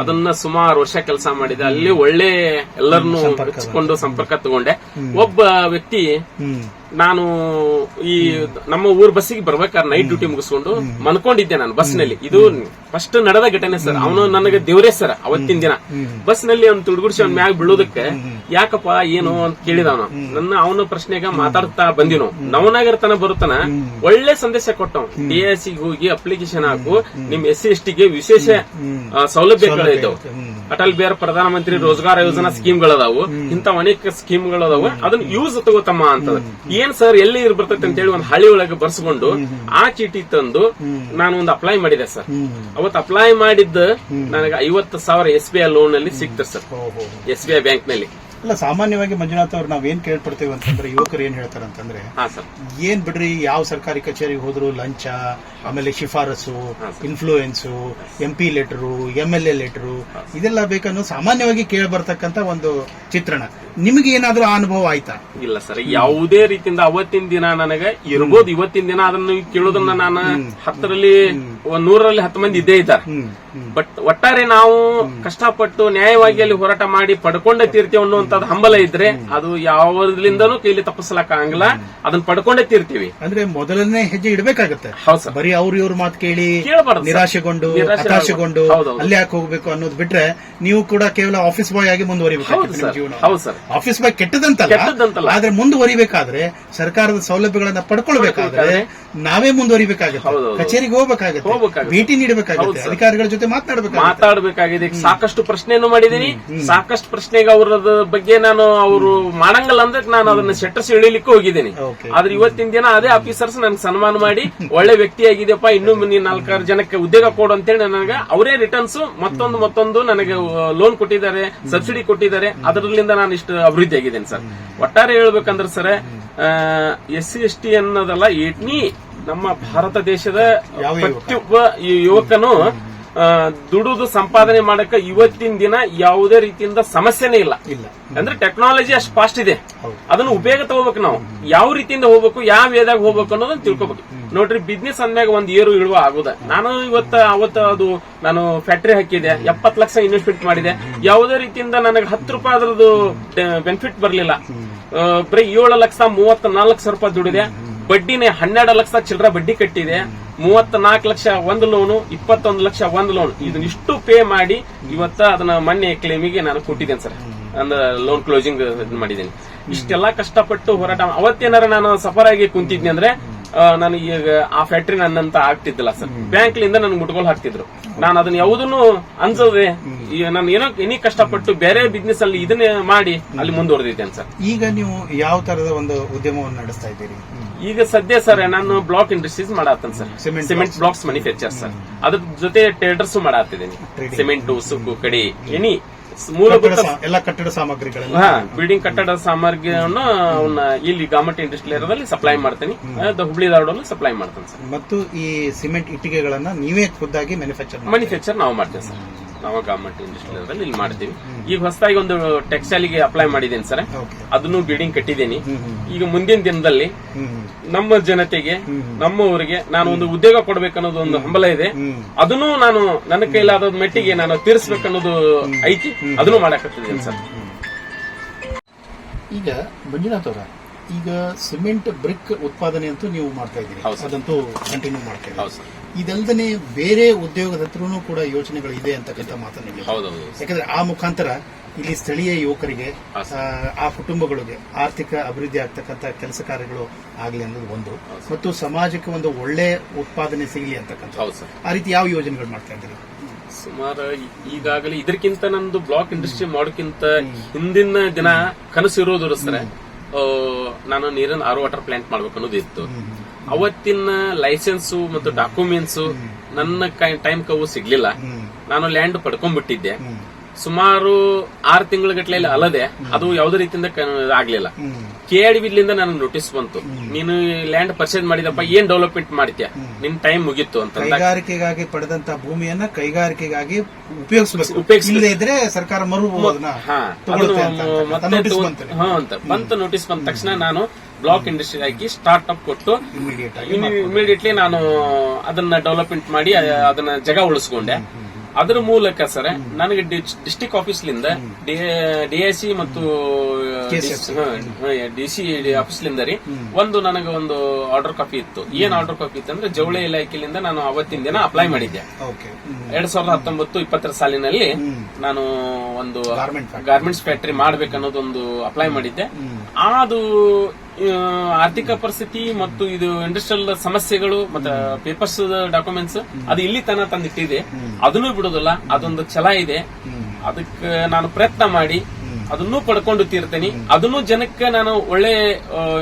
ಅದನ್ನ ಸುಮಾರು ವರ್ಷ ಕೆಲಸ ಮಾಡಿದೆ. ಅಲ್ಲಿ ಒಳ್ಳೆ ಎಲ್ಲರನ್ನು ಹಚ್ಕೊಂಡು ಸಂಪರ್ಕ ತಗೊಂಡೆ. ಒಬ್ಬ ವ್ಯಕ್ತಿ ನಾನು ಈ ನಮ್ಮ ಊರ್ ಬಸ್ಸಿಗೆ ಬರ್ಬೇಕಾದ್ರೆ ನೈಟ್ ಡ್ಯೂಟಿ ಮುಗಿಸ್ಕೊಂಡು ಮನ್ಕೊಂಡಿದ್ದೆ ನಾನು ಬಸ್ನಲ್ಲಿ ಇದು ಫಸ್ಟ್ ನಡೆದ ಘಟನೆ ಸರ್. ಅವನು ನನಗೆ ದೇವರೇ ಸರ್ ಅವತ್ತಿನ ದಿನ. ಬಸ್ನಲ್ಲಿ ಅವ್ನು ತುಡುಗುಡ್ಸಿ ಅವ್ನ ಮ್ಯಾಗ ಬೀಳೋದಕ್ಕೆ ಯಾಕಪ್ಪ ಏನು ಅಂತ ಕೇಳಿದ ಅವನು. ನನ್ನ ಅವನ ಪ್ರಶ್ನೆಗೆ ಮಾತಾಡ್ತಾ ಬಂದಿನೋ. ನವನಾಗರ ತನ ಬರುತ್ತಾನ. ಒಳ್ಳೆ ಸಂದೇಶ ಕೊಟ್ಟವ್ ಡಿ ಎಸ್ ಹೋಗಿ ಅಪ್ಲಿಕೇಶನ್ ಹಾಕು. ನಿಮ್ ಎಸ್ ಸಿ ಎಸ್ ಟಿಗೆ ವಿಶೇಷ ಆ, ಸೌಲಭ್ಯಗಳು ಇದ್ದವು. ಹ್ಮ್ ಅಟಲ್ ಬಿಹಾರ್ ಪ್ರಧಾನ ಮಂತ್ರಿ ರೋಜ್ಗಾರ್ ಯೋಜನಾ ಸ್ಕೀಮ್ಗಳದಾವು. ಇಂತ ಅನೇಕ ಸ್ಕೀಮ್ಗಳದಾವು. ಅದನ್ನ ಯೂಸ್ ತಗೋತಮ್ಮ ಅಂತ ಏನ್ ಸರ್ ಎಲ್ಲಿ ಬರ್ತೈತೆ ಅಂತ ಹೇಳಿ ಒಂದ್ ಹಳ್ಳಿ ಒಳಗೆ ಬರ್ಸ್ಕೊಂಡು ಆ ಚೀಟಿ ತಂದು ನಾನು ಒಂದು ಅಪ್ಲೈ ಮಾಡಿದೆ ಸರ್ ಅವತ್ತು ಅಪ್ಲೈ ಮಾಡಿದ್ದ ನನಗೆ ಐವತ್ತು ಸಾವಿರ ಎಸ್ ಬಿ ಐ ಲೋನ್ ಅಲ್ಲಿ ಸಿಕ್ತದೆ ಸರ್ ಎಸ್ ಬಿ ಐ ಬ್ಯಾಂಕ್ನಲ್ಲಿ ಇಲ್ಲ ಸಾಮಾನ್ಯವಾಗಿ ಮಂಜುನಾಥ್ ಅವ್ರು ಏನ್ ಕೇಳ್ಪಡ್ತೇವೆ ಅಂತಂದ್ರೆ ಯುವಕರು ಏನ್ ಹೇಳ್ತಾರೆ ಅಂತಂದ್ರೆ ಹಾ ಸರ್ ಏನ್ ಬಿಡ್ರಿ ಯಾವ ಸರ್ಕಾರಿ ಕಚೇರಿಗೆ ಹೋದ್ರು ಲಂಚ ಆಮೇಲೆ ಶಿಫಾರಸು influence M P letter M L A letter ಇದೆಲ್ಲ ಬೇಕನ್ನೋ ಸಾಮಾನ್ಯವಾಗಿ ಕೇಳಿ ಬರ್ತಕ್ಕಂತ ಒಂದು ಚಿತ್ರಣ. ನಿಮಗೆ ಏನಾದ್ರೂ ಅನುಭವ ಆಯ್ತಾ? ಇಲ್ಲ ಸರ್ ಯಾವುದೇ ರೀತಿಯಿಂದ ಅವತ್ತಿನ ದಿನ ನನಗೆ ಇರ್ಬೋದು. ಇವತ್ತಿನ ದಿನ ಅದನ್ನು ಕೇಳೋದನ್ನ ನಾನು ಹತ್ತರಲ್ಲಿ ನೂರರಲ್ಲಿ ಹತ್ತು ಮಂದಿ ಇದ್ದೇ ಇದ್ದಾರೆ. ಬಟ್ ಒಟ್ಟಾರೆ ನಾವು ಕಷ್ಟಪಟ್ಟು ನ್ಯಾಯವಾಗಿ ಅಲ್ಲಿ ಹೋರಾಟ ಮಾಡಿ ಪಡ್ಕೊಂಡೇ ತೀರ್ತೀವಿ ಅನ್ನುವಂಥದ್ದು ಹಂಬಲ ಇದ್ರೆ ಅದು ಯಾವ್ದ್ರಿಂದನೂ ಕೈಲಿ ತಪ್ಪಿಸ್ಲಕ್ ಆಗಲ್ಲ ಅದನ್ನ ಪಡ್ಕೊಂಡೇ ತೀರ್ತೀವಿ. ಅಂದ್ರೆ ಮೊದಲನೇ ಹೆಜ್ಜೆ ಇಡಬೇಕಾಗತ್ತೆ. ಹೌದು ಸರ್. ಬರೀ ಅವ್ರ ಇವ್ರ ಮಾತು ಕೇಳಿ ಕೇಳಬಾರ್ದು ಸರ್. ನಿರಾಶೆಗೊಂಡು ನಿರಾಶೆ ಹತಾಶೆಗೊಂಡು. ಅಲ್ಲಿ ಯಾಕೆ ಹೋಗ್ಬೇಕು ಅನ್ನೋದು ಬಿಟ್ರೆ ನೀವು ಕೂಡ ಕೇವಲ ಆಫೀಸ್ ಬಾಯ್ ಆಗಿ ಮುಂದುವರಿಬೇಕು ಹೌದು ನಿಮ್ಮ ಸರ್. ಜೀವನ ಹೌದು ಸರ್. Office boy ಕೆಟ್ಟದಂತಲ್ಲ. ಆದ್ರೆ ಮುಂದುವರಿಬೇಕಾದ್ರೆ ಸರ್ಕಾರದ ಸೌಲಭ್ಯಗಳನ್ನ ಪಡ್ಕೊಳ್ಬೇಕಾದ್ರೆ ನಾವೇ ಮುಂದುವರಿಬೇಕಾಗುತ್ತೆ. ಕಚೇರಿಗೆ ಹೋಗಬೇಕಾಗುತ್ತೆ. ಹೋಗ್ಬೇಕಾಗುತ್ತೆ. ಭೇಟಿ ಹೌದು ನೀಡಬೇಕಾಗುತ್ತೆ ಸರ್. ಅಧಿಕಾರಿಗಳ ಜೊತೆ ಮಾತನಾಡಬೇಕಾಗುತ್ತೆ ಮಾತಾಡಬೇಕಾಗಿದೆ. ಸಾಕಷ್ಟು ಪ್ರಶ್ನೆಯನ್ನು ಮಾಡಿದೀನಿ ಸಾಕಷ್ಟು ಪ್ರಶ್ನೆಗೆ ಅವರ ಬಗ್ಗೆ ನಾನು ಅವರು ಮಾಡಂಗಲ್ಲ ಅಂದ್ರೆ ನಾನು ಅದನ್ನ ಸೆಟ್ಟರ್ಸ್ ಇಳಿಲಿಕ್ಕೆ ಹೋಗಿದ್ದೀನಿ. ಆದ್ರೆ ಇವತ್ತಿನ ದಿನ ಅದೇ ಆಫೀಸರ್ಸ್ ನನ್ಗೆ ಸನ್ಮಾನ ಮಾಡಿ (laughs) ಒಳ್ಳೆ ವ್ಯಕ್ತಿ ಆಗಿದೆಯಪ್ಪ ಇನ್ನು ನೀನ್ ನಾಲ್ಕಾರು ಜನಕ್ಕೆ ಉದ್ಯೋಗ ಕೊಡು ಅಂತೇಳಿ ನನಗೆ ಅವರೇ ರಿಟರ್ನ್ಸ್ ಮತ್ತೊಂದು ಮತ್ತೊಂದು ನನಗೆ ಲೋನ್ ಕೊಟ್ಟಿದ್ದಾರೆ ಸಬ್ಸಿಡಿ ಕೊಟ್ಟಿದ್ದಾರೆ. ಅದರಲ್ಲಿಂದ ನಾನು ಇಷ್ಟು ಅಭಿವೃದ್ಧಿ ಆಗಿದ್ದೇನೆ ಸರ್. ಒಟ್ಟಾರೆ ಹೇಳ್ಬೇಕಂದ್ರೆ sir S C S T ಅನ್ನೋದಲ್ಲ ಎಟ್ನಿ ನಮ್ಮ ಭಾರತ ದೇಶದ? ಪ್ರತಿಯೊಬ್ಬ ಯುವಕನು ದುಡುದು ಸಂಪಾದನೆ ಮಾಡಕ್ಕೆ ಇವತ್ತಿನ ದಿನ ಯಾವುದೇ ರೀತಿಯಿಂದ ಸಮಸ್ಯೆನೇ ಇಲ್ಲ. ಇಲ್ಲ. ಅಂದ್ರೆ ಟೆಕ್ನಾಲಜಿ ಅಷ್ಟು ಫಾಸ್ಟ್ ಇದೆ. ಅದನ್ನ ಉಪಯೋಗ ತಗೋಬೇಕು ನಾವು. ಯಾವ ರೀತಿಯಿಂದ ಹೋಗ್ಬೇಕು ಯಾವ ವೇದಾಗ ಹೋಗ್ಬೇಕು ಅನ್ನೋದನ್ನ ತಿಳ್ಕೊಬೇಕು. ನೋಡ್ರಿ ಬಿಸ್ನೆಸ್ ಅಂದ್ಮ್ಯಾಗ ಒಂದ್ ಏರು ಇಳುವ ಆಗುದ. ನಾನು ಇವತ್ತ ಅವತ್ತ ಅದು ನಾನು ಫ್ಯಾಕ್ಟರಿ ಹಾಕಿದೆ ಎಪ್ಪತ್ ಲಕ್ಷ ಇನ್ವೆಸ್ಟ್ಮೆಂಟ್ ಮಾಡಿದೆ. ಯಾವುದೇ ರೀತಿಯಿಂದ ನನಗೆ ಹತ್ತು ರೂಪಾಯಿ ಅದ್ರದ್ದು ಬೆನಿಫಿಟ್ ಬರಲಿಲ್ಲ. ಬರೀ ಏಳು ಲಕ್ಷ ಮೂವತ್ತ ನಾಲ್ಕು ಸಾವಿರ ರೂಪಾಯಿ ದುಡಿದೆ. ಬಡ್ಡಿನೇ ಹನ್ನೆರಡು ಲಕ್ಷ ಚಿಲ್ಲರ ಬಡ್ಡಿ ಕಟ್ಟಿದೆ. ಮೂವತ್ತ ನಾಲ್ಕು ಲಕ್ಷ ಒಂದು ಲೋನು, ಇಪ್ಪತ್ತೊಂದು ಲಕ್ಷ ಒಂದು ಲೋನ್. ಇದನ್ನಿಷ್ಟು ಪೇ ಮಾಡಿ ಇವತ್ತ ಅದನ್ನ ಮೊನ್ನೆ ಕ್ಲೇಮಿಗೆ ನಾನು ಕೊಟ್ಟಿದ್ದೇನೆ ಸರ್. ಅಂದ್ರೆ ಲೋನ್ ಕ್ಲೋಸಿಂಗ್ ಮಾಡಿದ್ದೇನೆ. ಇಷ್ಟೆಲ್ಲಾ ಕಷ್ಟಪಟ್ಟು ಹೋರಾಟ, ಅವತ್ತೇನಾರ ನಾನು ಸಫರ್ ಆಗಿ ಕುಂತಿದ್ನಿ ಅಂದ್ರೆ ಆ, ನಾನು ಈಗ ಆ ಫ್ಯಾಕ್ಟ್ರಿ ನನ್ನಂತ ಆಗ್ತಿದ್ದಿಲ್ಲ ಸರ್. ಬ್ಯಾಂಕ್ಲಿಂದ ನನ್ಗೆ ಮುಟ್ಕೊಳ್ ಹಾಕ್ತಿದ್ರು. ನಾನು ಅದನ್ನ ಯಾವುದನ್ನು ಅನ್ಸೋದೆ ನಾನು ಏನೋ ಎನಿ ಕಷ್ಟಪಟ್ಟು ಬೇರೆ ಬಿಸ್ನೆಸ್ ಅಲ್ಲಿ ಇದನ್ನೇ ಮಾಡಿ ಅಲ್ಲಿ ಮುಂದುವರೆದಿದ್ದೇನೆ ಸರ್. ಈಗ ನೀವು ಯಾವ ತರದ ಒಂದು ಉದ್ಯಮವನ್ನು ನಡೆಸ್ತಾ ಇದ್ದೀರಿ? ಈಗ ಸದ್ಯ ಸರ್ ನಾನು block industries ಮಾಡತ್ತೇನೆ sir. Cement blocks manufacture sir. ಅದ್ರ ಜೊತೆ ಟ್ರೇಡರ್ಸ್ ಮಾಡತ್ತಿದ್ದೀನಿ. ಸಿಮೆಂಟ್ ಸುಕ್ಕು ಕಡಿ ಎನಿ ಮೂಲಭೂತ ಎಲ್ಲ ಕಟ್ಟಡ ಸಾಮಗ್ರಿಗಳನ್ನ. ಹಾ ಬಿಲ್ಡಿಂಗ್ ಕಟ್ಟಡ ಸಾಮಗ್ರಿಯನ್ನು ಅವನ್ನ ಇಲ್ಲಿ ಗಾರ್ಮೆಂಟ್ ಇಂಡಸ್ಟ್ರಿ ಏರಿಯಾದಲ್ಲಿ ಸಪ್ಲೈ ಮಾಡ್ತೀನಿ. ಹುಬ್ಳಿ ಧಾರವಾಡಲ್ಲಿ ಸಪ್ಲೈ ಮಾಡ್ತೇನೆ ಸರ್. ಮತ್ತು ಈ ಸಿಮೆಂಟ್ ಇಟ್ಟಿಗೆಗಳನ್ನ ನೀವೇ ಖುದ್ದಾಗಿ ಮ್ಯಾನುಫ್ಯಾಕ್ಚರ್ ಮ್ಯಾನುಫ್ಯಾಕ್ಚರ್ ನಾವು ಮಾಡ್ತೇವೆ ಸರ್. ನಾವು ಗಾರ್ಮೆಂಟ್ ಇಂಡಸ್ಟ್ರಿ ಏರಿಯಾದಲ್ಲಿ ಇಲ್ಲಿ ಮಾಡ್ತೀವಿ. ಈಗ ಹೊಸದಾಗಿ ಒಂದು ಟೆಕ್ಸ್ಟೈಲ್ಗೆ ಅಪ್ಲೈ ಮಾಡಿದ್ದೀನಿ ಸರ್. ಅದನ್ನು ಬಿಲ್ಡಿಂಗ್ ಕಟ್ಟಿದ್ದೀನಿ. ಈಗ ಮುಂದಿನ ದಿನದಲ್ಲಿ ನಮ್ಮ ಜನತೆಗೆ ನಮ್ಮವರಿಗೆ ನಾನು ಒಂದು ಉದ್ಯೋಗ ಕೊಡ್ಬೇಕನ್ನೋದು ಒಂದು ಹಂಬಲ ಇದೆ. ಅದನ್ನು ನಾನು ನನ್ನ ಕೈಲಾದ ಮೆಟ್ಟಿಗೆ ನಾನು ತೀರಿಸ್ಬೇಕನ್ನೋದು ಐತಿ. ಅದನ್ನು ಮಾಡಕತ್ತಿದ್ದೀನಿ ಸರ್. ಈಗ ಮಂಜುನಾಥ್ ಅವರ ಈಗ ಸಿಮೆಂಟ್ ಬ್ರಿಕ್ ಉತ್ಪಾದನೆ ಅಂತೂ ನೀವು ಮಾಡ್ತಾ ಇದ್ದೀರಿ. ಅದಂತೂ ಕಂಟಿನ್ಯೂ ಮಾಡ್ತಾ ಇದ್ದೀರಿ. ಇದಲ್ದನೆ ಬೇರೆ ಉದ್ಯೋಗದ ಹತ್ರನೂ ಕೂಡ ಯೋಚನೆಗಳು ಇದೆ ಅಂತಕ್ಕಂಥ ಮಾತನ್ನ ಯಾಕಂದ್ರೆ ಆ ಮುಖಾಂತರ ಇಲ್ಲಿ ಸ್ಥಳೀಯ ಯುವಕರಿಗೆ ಆ, ಕುಟುಂಬಗಳಿಗೆ ಆರ್ಥಿಕ ಅಭಿವೃದ್ಧಿ ಆಗ್ತಕ್ಕಂಥ ಕೆಲಸ ಕಾರ್ಯಗಳು ಆಗಲಿ ಅನ್ನೋದು ಒಂದು. ಮತ್ತು ಸಮಾಜಕ್ಕೆ ಒಂದು ಒಳ್ಳೆ ಉತ್ಪಾದನೆ ಸಿಗಲಿ ಅಂತಕ್ಕಂಥ ಆ ರೀತಿ ಯಾವ ಯೋಜನೆಗಳು ಮಾಡ್ತಾ ಇದ್ದೀರಿ? ಸುಮಾರು ಈಗಾಗಲೇ ಇದಕ್ಕಿಂತ ನಂದು ಬ್ಲಾಕ್ ಇಂಡಸ್ಟ್ರಿ ಮಾಡೋಕ್ಕಿಂತ ಹಿಂದಿನ ದಿನ ಕನಸು ಇರೋದು ಸರ್ ನಾನು ನೀರನ್ ಆರ್ ವಾಟರ್ ಪ್ಲಾಂಟ್ ಮಾಡ್ಬೇಕು ಅನ್ನೋದು ಇತ್ತು. ಅವತ್ತಿನ ಲೈಸೆನ್ಸ್ ಮತ್ತು ಡಾಕ್ಯುಮೆಂಟ್ಸ್ ನನ್ನ ಟೈಮ್ ಕವು ಸಿಗ್ಲಿಲ್ಲ. ನಾನು ಲ್ಯಾಂಡ್ ಪಡ್ಕೊಂಡ್ಬಿಟ್ಟಿದ್ದೆ. ಸುಮಾರು ಆರು ತಿಂಗಳ ಗಟ್ಟಲೆ ಅಲ್ಲದೆ ಅದು ಯಾವುದೇ ರೀತಿಯಿಂದ ಆಗ್ಲಿಲ್ಲ. ಹ್ಮ್. ಕೆ ಲಿಂದ ನನಗೆ ನೋಟಿಸ್ ಬಂತು. ನೀನು ಲ್ಯಾಂಡ್ ಪರ್ಚೇಸ್ ಮಾಡಿದಪ್ಪ ಏನ್ ಡೆವಲಪ್ಮೆಂಟ್ ಮಾಡ್ತೀಯ? ನಿನ್ ಟೈಮ್ ಮುಗೀತು ಅಂತ ಕೈಗಾರಿಕೆಗಾಗಿ ಪಡೆದಂತ ಭೂಮಿಯನ್ನ ಕೈಗಾರಿಕೆಗಾಗಿ ಉಪಯೋಗಿಸಬೇಕು. ಇದ್ರೆ ಸರ್ಕಾರ ಮರು ಅಂತ ಬಂತು. ನೋಟಿಸ್ ಬಂದ ತಕ್ಷಣ ನಾನು ಬ್ಲಾಕ್ ಇಂಡಸ್ಟ್ರಿ ಆಗಿ ಸ್ಟಾರ್ಟ್ ಅಪ್ ಕೊಟ್ಟು ಇಮಿಡಿಯೇಟ್ಲಿ ನಾನು ಅದನ್ನ ಡೆವಲಪ್ಮೆಂಟ್ ಮಾಡಿ ಅದನ್ನ ಜಗ ಉಳಿಸ್ಕೊಂಡೆ. ಅದ್ರ ಮೂಲಕ ಸರ್ ನನಗೆ ಡಿಸ್ಟಿಕ್ ಆಫೀಸ್ಲಿಂದ ಸಿ ಮತ್ತು ಡಿ ಸಿ ಆಫೀಸ್ಲಿಂದ ರೀ ಒಂದು ನನಗೆ ಒಂದು ಆರ್ಡರ್ ಕಾಪಿ ಇತ್ತು. ಏನ್ ಆರ್ಡರ್ ಕಾಪಿ ಇತ್ತು ಅಂದ್ರೆ ಜವಳಿ ಇಲಾಖೆಯಿಂದ ನಾನು ಅವತ್ತಿನ ದಿನ ಅಪ್ಲೈ ಮಾಡಿದ್ದೆ. ಓಕೆ. ಎರಡ್ ಸಾವಿರದ ಹತ್ತೊಂಬತ್ತು ಇಪ್ಪತ್ತರ ಸಾಲಿನಲ್ಲಿ ನಾನು ಒಂದು. ಗಾರ್ಮೆಂಟ್ಸ್ ಫ್ಯಾಕ್ಟರಿ ಮಾಡ್ಬೇಕನ್ನೋದೊಂದು ಅಪ್ಲೈ ಮಾಡಿದ್ದೆ. ಅದು ಆರ್ಥಿಕ ಪರಿಸ್ಥಿತಿ ಮತ್ತು ಇದು ಇಂಡಸ್ಟ್ರಿಯಲ್ ಸಮಸ್ಯೆಗಳು ಮತ್ತೆ ಪೇಪರ್ಸ್ ಡಾಕ್ಯುಮೆಂಟ್ಸ್ ಅದು ಇಲ್ಲಿ ತನ ತಂದಿಟ್ಟಿದೆ. ಅದನ್ನು ಬಿಡೋದಿಲ್ಲ ಅದೊಂದು ಛಲ ಇದೆ. ಅದಕ್ಕೆ ನಾನು ಪ್ರಯತ್ನ ಮಾಡಿ ಅದನ್ನು ಪಡ್ಕೊಂಡು ತೀರ್ತೇನೆ. ಅದನ್ನು ಜನಕ್ಕೆ ನಾನು ಒಳ್ಳೆ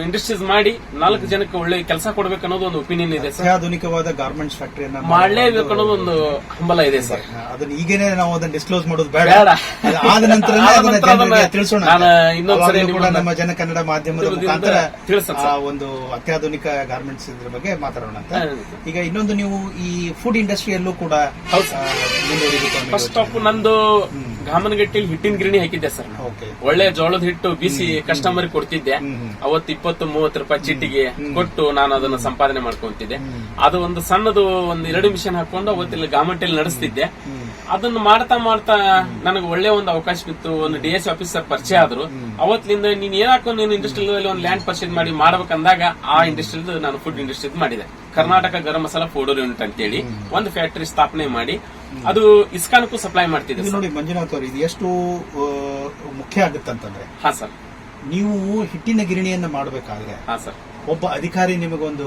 ಇಂಡಸ್ಟ್ರೀಸ್ ಮಾಡಿ ನಾಲ್ಕು ಜನಕ್ಕೆ ಒಳ್ಳೆ ಕೆಲಸ ಕೊಡ್ಬೇಕು ಅನ್ನೋದು ಒಂದು ಒಪಿನಿಯನ್ ಇದೆ ಸರ್ ಆಧುನಿಕವಾದ ಗಾರ್ಮೆಂಟ್ಸ್ ಫ್ಯಾಕ್ಟರಿಯನ್ನ ಮಾಡಲೇಬೇಕು ಅನ್ನೋದು ಒಂದು ಹಂಬಲ ಇದೆ ಸರ್ ಅದನ್ನ ಈಗೇನೆ ನಾವು ಅದನ್ನ ಡಿಸ್ಕ್ಲೋಸ್ ಮಾಡೋದು ಬೇಡ. ಆದ ನಂತರ ತಿಳಿಸೋಣ. ನಾನು ಇನ್ನೊಂದ್ಸರಿ ನಮ್ಮ ಜನ ಕನ್ನಡ ಮಾಧ್ಯಮದ ಮುಖಾಂತರ ಒಂದು ಅತ್ಯಾಧುನಿಕ ಗಾರ್ಮೆಂಟ್ಸ್ ಇದ್ರ ಬಗ್ಗೆ ಮಾತಾಡೋಣ ಅಂತ. ಈಗ ಇನ್ನೊಂದು ನೀವು ಈ ಫುಡ್ ಇಂಡಸ್ಟ್ರಿಯಲ್ಲೂ ಕೂಡ ಫಸ್ಟ್ ಆಫ್ ನಂದು ಗಾಮನಗಟ್ಟಿಲಿ ಹಿಟ್ಟಿನ ಗಿರಣಿ ಹಾಕಿದ್ದೆ ಸರ್ ಒಳ್ಳೆ ಜೋಳದ ಹಿಟ್ಟು ಬಿಸಿ ಕಸ್ಟಮರ್ ಕೊಡ್ತಿದ್ದೆ. ಅವತ್ತು ಇಪ್ಪತ್ತು ಮೂವತ್ತು ರೂಪಾಯಿ ಚೀಟಿಗೆ ಕೊಟ್ಟು ನಾನು ಅದನ್ನ ಸಂಪಾದನೆ ಮಾಡ್ಕೊಂತಿದ್ದೆ. ಅದು ಒಂದು ಸಣ್ಣದು ಒಂದು ಎರಡು ಮಿಷನ್ ಹಾಕೊಂಡು ಅವತ್ತಿಲ್ಲಿ ಗಾಮಂಟಲ್ಲಿ ನಡೆಸ್ತಿದ್ದೆ. ಅದನ್ನ ಮಾಡ್ತಾ ಮಾಡ್ತಾ ನನಗೆ ಒಳ್ಳೆ ಒಂದು ಅವಕಾಶ ಬಿತ್ತು ಒಂದು ಡಿ ಎಸ್ ಆಫೀಸರ್ ಪರಿಚಯ ಆದ್ರು. ಅವತ್ತಿನಿಂದ ನೀನ್ ಏನಾಕೋ ನೀನು ಇಂಡಸ್ಟ್ರಿಯಲ್ಲಿ ಒಂದು ಲ್ಯಾಂಡ್ ಪರ್ಚೇಸ್ ಮಾಡಿ ಮಾಡ್ಬೇಕಂದಾಗ ಆ ಇಂಡಸ್ಟ್ರಿ ನಾನು ಫುಡ್ ಇಂಡಸ್ಟ್ರಿ ಮಾಡಿದೆ. ಕರ್ನಾಟಕ ಗರಂ ಮಸಾಲಾ ಪೌಡರ್ ಯೂನಿಟ್ ಅಂತೇಳಿ ಒಂದು ಫ್ಯಾಕ್ಟರಿ ಸ್ಥಾಪನೆ ಮಾಡಿ. ಅದು ಇಸ್ಕಾನ್ಗೂ ಸಪ್ಲೈ ಮಾಡ್ತಿದ್ದೆ ನೋಡಿ ಮಂಜುನಾಥ್ ಅವರು ಇದು ಎಷ್ಟು ಮುಖ್ಯ ಆಗುತ್ತಂತಂದ್ರೆ? ಹಾ ಸರ್. ನೀವು ಹಿಟ್ಟಿನ ಗಿರಣಿಯನ್ನ ಮಾಡಬೇಕಾದ್ರೆ ಹಾ ಸರ್. ಒಬ್ಬ ಅಧಿಕಾರಿ ನಿಮಗೊಂದು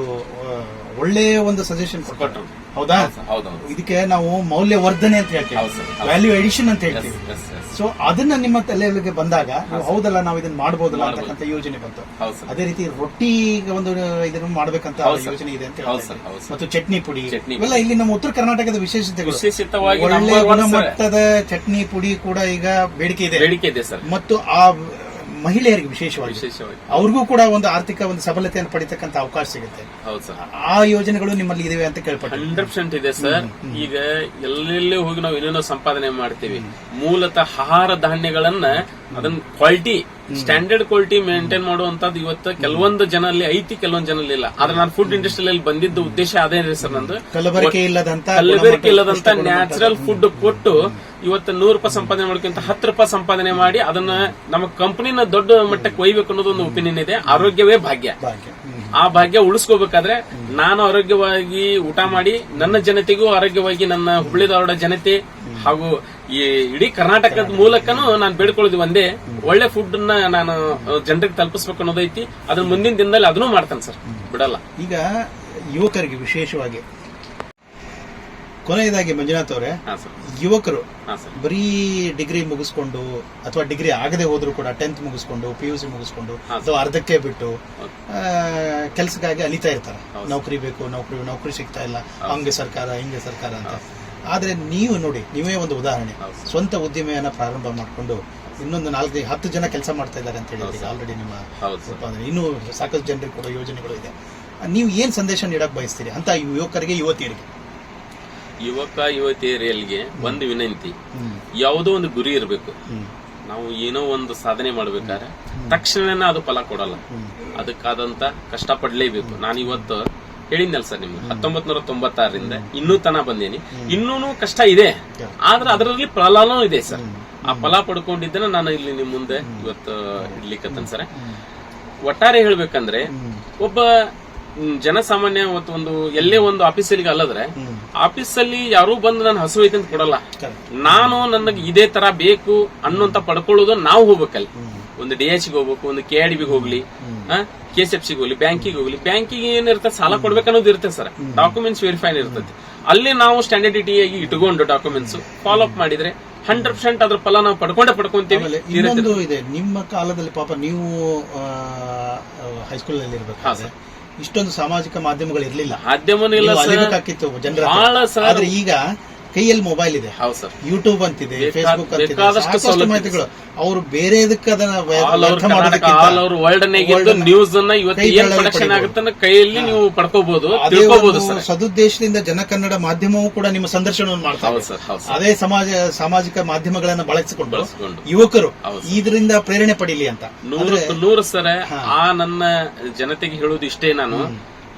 ಒಳ್ಳೆಯ ಒಂದು ಸಜೆಷನ್ ಕೊಟ್ಟರು ಹೌದಾ? ಹೌದೌದು ಇದಕ್ಕೆ ನಾವು ಮೌಲ್ಯ ವರ್ಧನೆ ಅಂತ ಹೇಳ್ತೀವಿ. ಹೌದು ಸರ್, ಹೌದು. ವ್ಯಾಲ್ಯೂ ಎಡಿಷನ್ ಅಂತ ಹೇಳ್ತೀವಿ. ಎಸ್ ಎಸ್ ಸೊ ಅದನ್ನ ನಿಮ್ಮ ತಲೆಗೆ ಬಂದಾಗ ನೀವು ಹೌದಲ್ಲ ನಾವು ಇದನ್ನ ಮಾಡಬಹುದಲ್ಲ ಅಂತಕ್ಕಂಥ ಯೋಜನೆ ಬಂತು. ಹೌದು ಸರ್. ಅದೇ ರೀತಿ ರೊಟ್ಟಿ ಒಂದು ಇದನ್ನು ಮಾಡ್ಬೇಕಂತ ಹೌದು ಸರ್. ಯೋಜನೆ ಇದೆ ಅಂತ ಹೌದು ಹೇಳ್ತಾ ಸರ್, ಇದ್ದೀವಿ. ಹೌದು ಸರ್. ಮತ್ತು ಚಟ್ನಿ ಪುಡಿ. ಚಟ್ನಿ ಇವೆಲ್ಲ ಇಲ್ಲಿ ನಮ್ಮ ಉತ್ತರ ಕರ್ನಾಟಕದ ವಿಶೇಷತೆಗಳು. ವಿಶೇಷಿತವಾಗಿ ಒಳ್ಳೆ number one ಸರ್. ಗುಣಮಟ್ಟದ ಚಟ್ನಿ ಪುಡಿ ಕೂಡ ಈಗ ಬೇಡಿಕೆ ಇದೆ. ಬೇಡಿಕೆ ಇದೆ ಸರ್. ಮತ್ತು ಆ ಮಹಿಳೆಯರಿಗೆ ವಿಶೇಷವಾಗಿ. ವಿಶೇಷವಾಗಿ. ಅವ್ರಿಗೂ ಕೂಡ ಒಂದು ಆರ್ಥಿಕ ಒಂದು ಸಬಲತೆಯನ್ನು ಪಡಿತಕ್ಕಂತ ಅವಕಾಶ ಸಿಗುತ್ತೆ. ಹೌದು ಸರ್. ಆ ಯೋಜನೆಗಳು ನಿಮ್ಮಲ್ಲಿ ಇದಾವೆ ಅಂತ ಕೇಳ್ಪಟ್ಟೆ ಹಂಡ್ರೆಡ್ ಪರ್ಸೆಂಟ್ ಇದೆ ಸರ್. ಈಗ ಎಲ್ಲೆಲ್ಲಿ ಹೋಗಿ ನಾವು ಏನೇನೋ ಸಂಪಾದನೆ ಮಾಡ್ತೀವಿ. ಮೂಲತಃ ಆಹಾರ ಧಾನ್ಯಗಳನ್ನ ಅದನ್ನ ಕ್ವಾಲಿಟಿ ಸ್ಟ್ಯಾಂಡರ್ಡ್ ಕ್ವಾಲಿಟಿ ಮೇಂಟೈನ್ ಮಾಡುವಂತದ್ದು ಇವತ್ತು ಕೆಲವೊಂದು ಜನಲ್ಲಿ ಐತಿ ಕೆಲವೊಂದು ಜನಲ್ಲಿ ಇಲ್ಲ. ಆದ್ರೆ ನಾನು ಫುಡ್ ಇಂಡಸ್ಟ್ರಿಯಲ್ಲಿ ಬಂದಿದ್ದ ಉದ್ದೇಶ ಅದೇ ರೀ ಸರ್ ನಂದು. ಕಲಬೆರಕೆ ಇಲ್ಲದಂತ ನ್ಯಾಚುರಲ್ ಫುಡ್ ಕೊಟ್ಟು ಇವತ್ತು ನೂರು ರೂಪಾಯಿ ಸಂಪಾದನೆ ಮಾಡೋಕ್ಕಿಂತ ಹತ್ತು ರೂಪಾಯಿ ಸಂಪಾದನೆ ಮಾಡಿ ಅದನ್ನ ನಮ್ಮ ಕಂಪನಿನ ದೊಡ್ಡ ಮಟ್ಟಕ್ಕೆ ಒಯ್ಬೇಕು ಅನ್ನೋದು ಒಂದು ಒಪಿನಿಯನ್ ಇದೆ. ಆರೋಗ್ಯವೇ ಭಾಗ್ಯ. ಭಾಗ್ಯ. ಆ ಭಾಗ್ಯ ಉಳಿಸ್ಕೋಬೇಕಾದ್ರೆ ನಾನು ಆರೋಗ್ಯವಾಗಿ ಊಟ ಮಾಡಿ ನನ್ನ ಜನತೆಗೂ ಆರೋಗ್ಯವಾಗಿ ನನ್ನ ಹುಬ್ಳಿ ಧಾರವಾಡ ಜನತೆ ಹಾಗೂ ಈ ಇಡೀ ಕರ್ನಾಟಕದ ಮೂಲಕನೂ ನಾನು ಬೇಡ್ಕೊಳ್ಳೋದು ಒಂದೇ. ಒಳ್ಳೆ ಫುಡ್ನ ನಾನು ಜನರಿಗೆ ತಲುಪಿಸ್ಬೇಕು ಅನ್ನೋದೈತಿ ಅದನ್ನ ಮುಂದಿನ ದಿನದಲ್ಲಿ ಅದನ್ನೂ ಮಾಡ್ತಾನೆ ಸರ್. ಬಿಡಲ್ಲ. ಈಗ ಯುವಕರಿಗೆ ವಿಶೇಷವಾಗಿ. ಕೊನೆಯದಾಗಿ ಮಂಜುನಾಥ್ ಅವರೇ ಹಾ ಸರ್. ಯುವಕರು ಹಾ ಸರ್. ಬರೀ ಡಿಗ್ರಿ ಮುಗಿಸ್ಕೊಂಡು ಅಥವಾ ಡಿಗ್ರಿ ಆಗದೆ ಹೋದ್ರು ಕೂಡ ಟೆಂತ್ ಮುಗಿಸ್ಕೊಂಡು ಪಿ ಯು ಸಿ ಮುಗಿಸ್ಕೊಂಡು ಹಾ, ಅಥವಾ ಅರ್ಧಕ್ಕೆ ಬಿಟ್ಟು. ಕೆಲಸಕ್ಕಾಗಿ ಅಲಿತಾ ಇರ್ತಾರೆ. ನೌಕರಿ ಬೇಕು ನೌಕರಿ ನೌಕರಿ ಸಿಗ್ತಾ ಇಲ್ಲ. ಹಂಗೆ ಸರ್ಕಾರ ಹಿಂಗೆ ಸರ್ಕಾರ ಅಂತ. ಆದ್ರೆ ನೀವು ನೋಡಿ ನೀವೇ ಒಂದು ಉದಾಹರಣೆ. ಸ್ವಂತ ಉದ್ದಿಮೆಯನ್ನು ಪ್ರಾರಂಭ ಮಾಡಿಕೊಂಡು ಇನ್ನೊಂದು ನಾಲ್ಕು ಹತ್ತು ಜನ ಕೆಲಸ ಮಾಡ್ತಾ ಇದ್ದಾರೆ ಅಂತ ಹೇಳಿದ್ರೆ ಆಲ್ರೆಡಿ ನಿಮ್ಮ ಇನ್ನೂ ಸಾಕಷ್ಟು ಜನರಿಗೆ ಕೊಡೋ ಯೋಜನೆಗಳು ಇದೆ. ನೀವು ಏನು ಸಂದೇಶ ನೀಡಕ್ ಬಯಸ್ತೀರಿ? ಅಂತ ಯುವಕರಿಗೆ ಯುವತಿಯರಿಗೆ ಯುವಕ ಯುವತಿಯರಿಗೆ ಒಂದು ವಿನಂತಿ. ಯಾವುದೋ ಒಂದು ಗುರಿ ಇರಬೇಕು. ನಾವು ಏನೋ ಒಂದು ಸಾಧನೆ ಮಾಡ್ಬೇಕಾದ್ರೆ ತಕ್ಷಣನೇ ಅದು ಫಲ ಕೊಡಲ್ಲ. ಅದಕ್ಕಾದಂತ ಕಷ್ಟಪಡ್ಲೇಬೇಕು. ನಾನು ಇವತ್ತು ಹೇಳಿದ್ನಲ್ಲ ಸರ್ ನಿಮ್ಗೆ. ಹತ್ತೊಂಬತ್ ನೂರ ತೊಂಬತ್ತಾರರಿಂದ ಇನ್ನೂ ತನ ಬಂದೇನಿ. ಇನ್ನೂ ಕಷ್ಟ ಇದೆ. ಆದ್ರೆ ಅದರಲ್ಲಿ ಫಲಾನು ಇದೆ ಸರ್. ಆ ಫಲ ಪಡ್ಕೊಂಡಿದ್ದನ್ನ ನಾನು ಇಲ್ಲಿ ನಿಮ್ ಮುಂದೆ ಇವತ್ತು ಇಡ್ಲಿಕ್ಕೆ ಸರ್. ಒಟ್ಟಾರೆ ಹೇಳ್ಬೇಕಂದ್ರೆ ಒಬ್ಬ ಜನಸಾಮಾನ್ಯ ಒಂದು ಎಲ್ಲೇ ಒಂದು ಆಫೀಸಲ್ಲಿ ಅಲ್ಲದ್ರೆ ಆಫೀಸಲ್ಲಿ ಯಾರೂ ಬಂದು ನಾನು ಹಸು ಐತೆ ಅಂತ ಕೊಡಲ್ಲ ನಾನು ನನಗೆ ಇದೇ ತರ ಬೇಕು ಅನ್ನೋಂತ ಪಡ್ಕೊಳ್ಳೋದು ನಾವು ಹೋಗ್ಬೇಕಲ್ಲಿ. ಒಂದು ಡಿ ಎಚ್ ಹೋಗ್ಬೇಕು ಒಂದು ಕೆ ಡಿ ಬಿಗೆ ಹೋಗ್ಲಿ ಕೆ ಎಸ್ ಎಫ್ ಸಿಗೆ ಹೋಗ್ಲಿ ಬ್ಯಾಂಕಿಗೆ ಹೋಗ್ಲಿ ಬ್ಯಾಂಕಿಗೆ ಏನಿರುತ್ತೆ ಸಾಲ ಕೊಡ್ಬೇಕನ್ನೋದು ಇರುತ್ತೆ ಸರ್. ಡಾಕ್ಯುಮೆಂಟ್ಸ್ ವೆರಿಫೈನ್ ಇರ್ತದೆ. ಅಲ್ಲಿ ನಾವು ಸ್ಟ್ಯಾಂಡರ್ಡಿಟಿ ಆಗಿ ಇಟ್ಕೊಂಡು ಡಾಕ್ಯುಮೆಂಟ್ಸ್ ಫಾಲೋ ಅಪ್ ಮಾಡಿದ್ರೆ ಹಂಡ್ರೆಡ್ ಪರ್ಸೆಂಟ್ ಅದ್ರ ಫಲ ನಾವು ಪಡ್ಕೊಂಡೇ ಪಡ್ಕೊಂತೀವಿ. ಇನ್ನೊಂದು ಇದೆ ನಿಮ್ಮ ಕಾಲದಲ್ಲಿ ಪಾಪ ನೀವು ಹೈಸ್ಕೂಲ್ನಲ್ಲಿ ಇರ್ಬೇಕು ಇಷ್ಟೊಂದು ಸಾಮಾಜಿಕ ಮಾಧ್ಯಮಗಳು ಇರಲಿಲ್ಲ. ಮಾಧ್ಯಮನೂ ಇಲ್ಲ ಜನರ ಈಗ ಕೈಯಲ್ಲಿ ಮೊಬೈಲ್ ಇದೆ. ಹೌದು ಸರ್. ಯೂಟ್ಯೂಬ್ ಅಂತಿದೆ ಇದೆ ಫೇಸ್ಬುಕ್ ಅಂತಿದೆ. ಬೇಕಾದಷ್ಟು ಸಾಕಷ್ಟು ಸೌಲಭ್ಯ ಮಾಹಿತಿಗಳು. ಅವರು ಬೇರೆ ಇದಕ್ಕೆ ಅದನ್ನ ವ್ಯ- ಆಲ್ ವ್ಯರ್ಥ ಮಾಡೋದಕ್ಕಿಂತ ಓವರ್ ವರ್ಲ್ಡ್ ನಾಗ World ನ್ಯೂಸ್ ಅನ್ನ ಇವತ್ತು ಕೈ ಏನ್ ಬೆರಳಲ್ಲಿ ಪ್ರೊಡಕ್ಷನ್ ಪಡಿಬೋದು. ಆಗುತ್ತೆ ಅನ್ನೋ ಕೈಯಲ್ಲಿ ನೀವು ಪಡ್ಕೋಬಹುದು ಅದೇ ತಿಳ್ಕೋಬಹುದು ಒಂದು ಸರ್. ಸದುದ್ದೇಶದಿಂದ ಜನಕನ್ನಡ ಮಾಧ್ಯಮವು ಕೂಡ ನಿಮ್ಮ ಸಂದರ್ಶನವನ್ನು ಮಾಡ್ತಾರೆ ಹೌದು ಸರ್ ಹೌದು ಸರ್. ಅದೇ ಸಮಾಜ ಸಾಮಾಜಿಕ ಮಾಧ್ಯಮಗಳನ್ನ ಬಳಸಿಕೊಂಡು ಬಳಸ್ಕೊಂಡು. ಯುವಕರು ಹೌದು ಇದರಿಂದ ಪ್ರೇರಣೆ ಪಡೀಲಿ ಅಂತ. ನೂರಕ್ಕೆ ನೂರು ಸರ ಆ ನನ್ನ ಜನತೆಗೆ ಹೇಳೋದು ಇಷ್ಟೇ ನಾನು.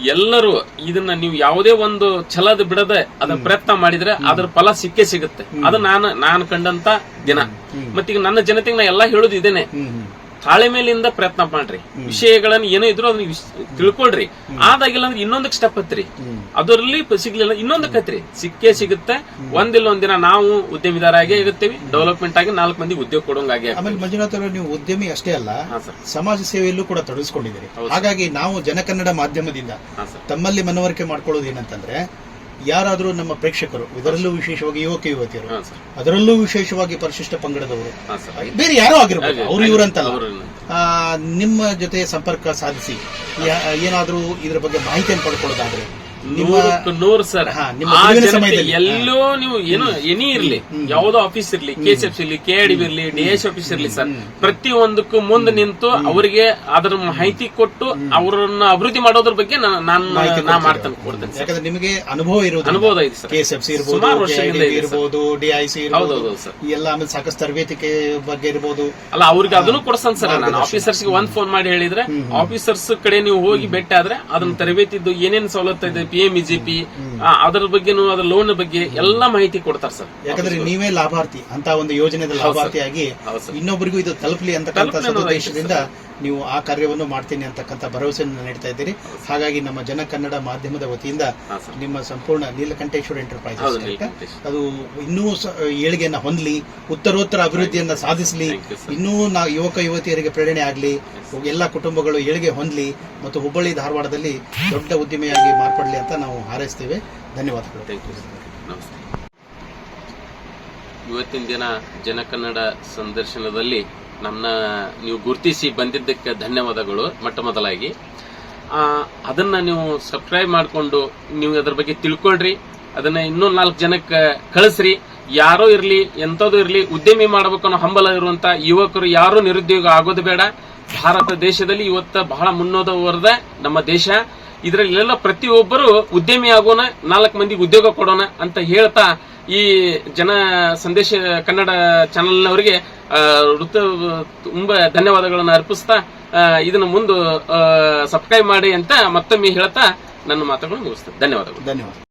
ಎಲ್ಲರೂ ಇದನ್ನ ನೀವು ಯಾವುದೇ ಒಂದು ಛಲದ ಬಿಡದೆ ಅದನ್ನ ಪ್ರಯತ್ನ ಮಾಡಿದ್ರೆ ಅದ್ರ ಫಲ ಸಿಕ್ಕೇ ಸಿಗುತ್ತೆ. ಅದು ನಾನು ನಾನು ಕಂಡಂತ ದಿನ. ಮತ್ತೀಗ ನನ್ನ ಜನತೆಗೆ ನಾ ಎಲ್ಲಾ ಹೇಳುದು ಇದೇನೆ. ಹ್ಮ್ ಮೇಲಿಂದ ಪ್ರಯತ್ನ ಮಾಡ್ರಿ. ವಿಷಯಗಳನ್ನ ಏನೋ ಇದ್ರು ಅದನ್ನ ತಿಳ್ಕೊಳ್ರಿ. ಆದಾಗಿಲ್ಲ ಅಂದ್ರೆ ಇನ್ನೊಂದಕ್ಕೆ ಸ್ಟೆಪ್ ಹತ್ರಿ. ಅದರಲ್ಲಿ ಸಿಗ್ಲಿಲ್ಲ ಇನ್ನೊಂದಕ್ಕೆ ಹತ್ರಿ. ಸಿಕ್ಕೇ ಸಿಗುತ್ತೆ. ಒಂದಿಲ್ಲ ಒಂದಿನ ನಾವು ಉದ್ಯಮಿದಾರಾಗಿ ಇರುತ್ತೇವೆ ಡೆವಲಪ್ಮೆಂಟ್ ಆಗಿ ನಾಲ್ಕು ಮಂದಿ ಉದ್ಯೋಗ ಕೊಡೋಂಗಾಗೆ ಆಮೇಲೆ ಮಂಜುನಾಥ್ ಅವರು ನೀವು ಉದ್ಯಮಿ ಅಷ್ಟೇ ಅಲ್ಲ ಸಮಾಜ ಸೇವೆಯಲ್ಲೂ ಕೂಡ ತೊಡಗಿಸ್ಕೊಂಡಿದ್ದೀರಿ. ಹಾಗಾಗಿ ನಾವು ಜನಕನ್ನಡ ಮಾಧ್ಯಮದಿಂದ ತಮ್ಮಲ್ಲಿ ಮನವರಿಕೆ ಮಾಡ್ಕೊಳ್ಳೋದು ಏನಂತಂದ್ರೆ ಯಾರಾದ್ರೂ ನಮ್ಮ ಪ್ರೇಕ್ಷಕರು ಇದರಲ್ಲೂ ವಿಶೇಷವಾಗಿ ಯುವಕ ಯುವತಿಯರು ಅದರಲ್ಲೂ ವಿಶೇಷವಾಗಿ ಪರಿಶಿಷ್ಟ ಪಂಗಡದವರು ಬೇರೆ ಯಾರೋ ಆಗಿರ್ಬೋದು ಅವರು ಇವರಂತಲ್ಲ ನಿಮ್ಮ ಜೊತೆ ಸಂಪರ್ಕ ಸಾಧಿಸಿ ಏನಾದರೂ ಇದರ ಬಗ್ಗೆ ಮಾಹಿತಿಯನ್ನು ಪಡ್ಕೊಳ್ಳೋದಾದ್ರೆ ನೂರಕ್ಕೆ ನೂರು ಸರ್. ಆ ಜನತೆ. ಎಲ್ಲೋ ನೀವು ಏನೋ ಎನಿ ಇರ್ಲಿ ಯಾವ್ದೋ ಆಫೀಸ್ ಇರ್ಲಿ ಕೆ ಎಸ್ ಎಫ್ ಇರ್ಲಿ ಕೆ ಡಿ ಇರ್ಲಿ ಡಿ ಎಸ್ ಆಫೀಸ್ ಇರ್ಲಿ ಸರ್. ಪ್ರತಿ ಒಂದಕ್ಕೂ ಮುಂದೆ ನಿಂತು ಅವರಿಗೆ ಅದರ ಮಾಹಿತಿ ಕೊಟ್ಟು ಅವರನ್ನ ಅಭಿವೃದ್ಧಿ ಮಾಡೋದ್ರ ಬಗ್ಗೆ ನಾನು ನಾ? ಮಾಡ್ತೇನೆ ಕೊಡ್ತೇನೆ ಯಾಕಂದ್ರೆ ನಿಮಗೆ ಅನುಭವ ಇರೋದು ಅನುಭವ ಇದೆ ಸರ್. ಎಫ್ ಸಿ ಇರ್ಬೋದು ಸುಮಾರು ವರ್ಷದಿಂದ. ಇರ್ಬೋದು ಡಿ ಐ ಹೌದೌದು ಸರ್. ಈ ಎಲ್ಲ ಆಮೇಲೆ ಸಾಕಷ್ಟು ತರಬೇತಿ ಬಗ್ಗೆ ಇರ್ಬೋದು. ಅಲ್ಲ ಅವ್ರಿಗೆ ಅದನ್ನು ಕೊಡ್ಸನ್ ಸರ್. ನಾನು ಆಫೀಸರ್ಸ್ ಒಂದ್ ಫೋನ್ ಮಾಡಿ ಹೇಳಿದ್ರೆ ಆಫೀಸರ್ಸ್ ಕಡೆ ನೀವು ಹೋಗಿ ಭೇಟಿ ಆದ್ರೆ ಅದನ್ನ ತರಬೇತಿದ್ದು ಏನೇನ್ ಸವಲತ್ತು ಇದೆ ಪಿ ಎಂ ಪಿ ಅದರ ಬಗ್ಗೆ ಅದರ ಲೋನ್ ಬಗ್ಗೆ ಎಲ್ಲಾ ಮಾಹಿತಿ ಕೊಡ್ತಾರೆ ಸರ್. ಯಾಕಂದ್ರೆ ನೀವೇ ಲಾಭಾರ್ಥಿ ಅಂತ ಒಂದು ಯೋಜನೆ ಲಾಭಾರ್ಥಿಯಾಗಿ ಇನ್ನೊಬ್ಬರಿಗೂ ಇದು ತಲುಪಲಿ ಅಂತ ಉದ್ದೇಶದಿಂದ ನೀವು ಆ ಕಾರ್ಯವನ್ನು ಮಾಡ್ತೀನಿ ಅಂತಕ್ಕಂಥ ಭರವಸೆಯನ್ನು ನೀಡ್ತಾ ಇದ್ದೀರಿ. ಹಾಗಾಗಿ ನಮ್ಮ ಜನ ಕನ್ನಡ ಮಾಧ್ಯಮದ ವತಿಯಿಂದ ನಿಮ್ಮ ಸಂಪೂರ್ಣ ನೀಲಕಂಠೇಶ್ವರ ಎಂಟರ್ಪ್ರೈಸ್ ಅದು ಇನ್ನೂ ಏಳಿಗೆಯನ್ನು ಹೊಂದಲಿ ಉತ್ತರೋತ್ತರ ಅಭಿವೃದ್ಧಿಯನ್ನ ಸಾಧಿಸಲಿ. ಇನ್ನೂ ನಾ ಯುವಕ ಯುವತಿಯರಿಗೆ ಪ್ರೇರಣೆ ಆಗಲಿ ಎಲ್ಲ ಕುಟುಂಬಗಳು ಏಳಿಗೆ ಹೊಂದಲಿ ಮತ್ತು ಹುಬ್ಬಳ್ಳಿ ಧಾರವಾಡದಲ್ಲಿ ದೊಡ್ಡ ಉದ್ದಿಮೆಯಾಗಿ ಮಾರ್ಪಡಲಿ ಅಂತ ನಾವು ಹಾರೈಸ್ತೇವೆ. ಧನ್ಯವಾದಗಳು. ಇವತ್ತಿನ ದಿನ ಜನಕನ್ನಡ ಸಂದರ್ಶನದಲ್ಲಿ ನನ್ನ, ನೀವು ಗುರುತಿಸಿ ಬಂದಿದ್ದಕ್ಕೆ ಧನ್ಯವಾದಗಳು ಮೊಟ್ಟ ಮೊದಲಾಗಿ. ಅದನ್ನ ನೀವು ಸಬ್ಸ್ಕ್ರೈಬ್ ಮಾಡಿಕೊಂಡು ನೀವು ಅದ್ರ ಬಗ್ಗೆ ತಿಳ್ಕೊಳ್ರಿ. ಅದನ್ನ ಇನ್ನೂ ನಾಲ್ಕು ಜನಕ್ಕೆ ಕಳಿಸ್ರಿ. ಯಾರೋ ಇರಲಿ, ಎಂಥದ್ದು ಇರಲಿ, ಉದ್ಯಮಿ ಮಾಡಬೇಕು ಅನ್ನೋ ಹಂಬಲ ಇರುವಂತ ಯುವಕರು ಯಾರೂ ನಿರುದ್ಯೋಗ ಆಗೋದು ಬೇಡ. ಭಾರತ ದೇಶದಲ್ಲಿ ಇವತ್ತ ಬಹಳ ಮುನ್ನೋದವರದ ನಮ್ಮ ದೇಶ. ಇದರಲ್ಲೆಲ್ಲ ಪ್ರತಿಯೊಬ್ಬರು ಉದ್ಯಮಿ ಆಗೋಣ, ನಾಲ್ಕು ಮಂದಿಗೆ ಉದ್ಯೋಗ ಕೊಡೋಣ ಅಂತ ಹೇಳ್ತಾ ಈ ಜನ ಸಂದೇಶ ಕನ್ನಡ ಚಾನೆಲ್ನವರಿಗೆ ವೃತ್ತ ತುಂಬಾ ಧನ್ಯವಾದಗಳನ್ನು ಅರ್ಪಿಸ್ತಾ ಇದನ್ನು ಮುಂದೆ ಸಬ್ಸ್ಕ್ರೈಬ್ ಮಾಡಿ ಅಂತ ಮತ್ತೊಮ್ಮೆ ಹೇಳ್ತಾ ನನ್ನ ಮಾತುಗಳನ್ನು ಮುಗಿಸ್ತೇನೆ. ಧನ್ಯವಾದಗಳು. ಧನ್ಯವಾದ.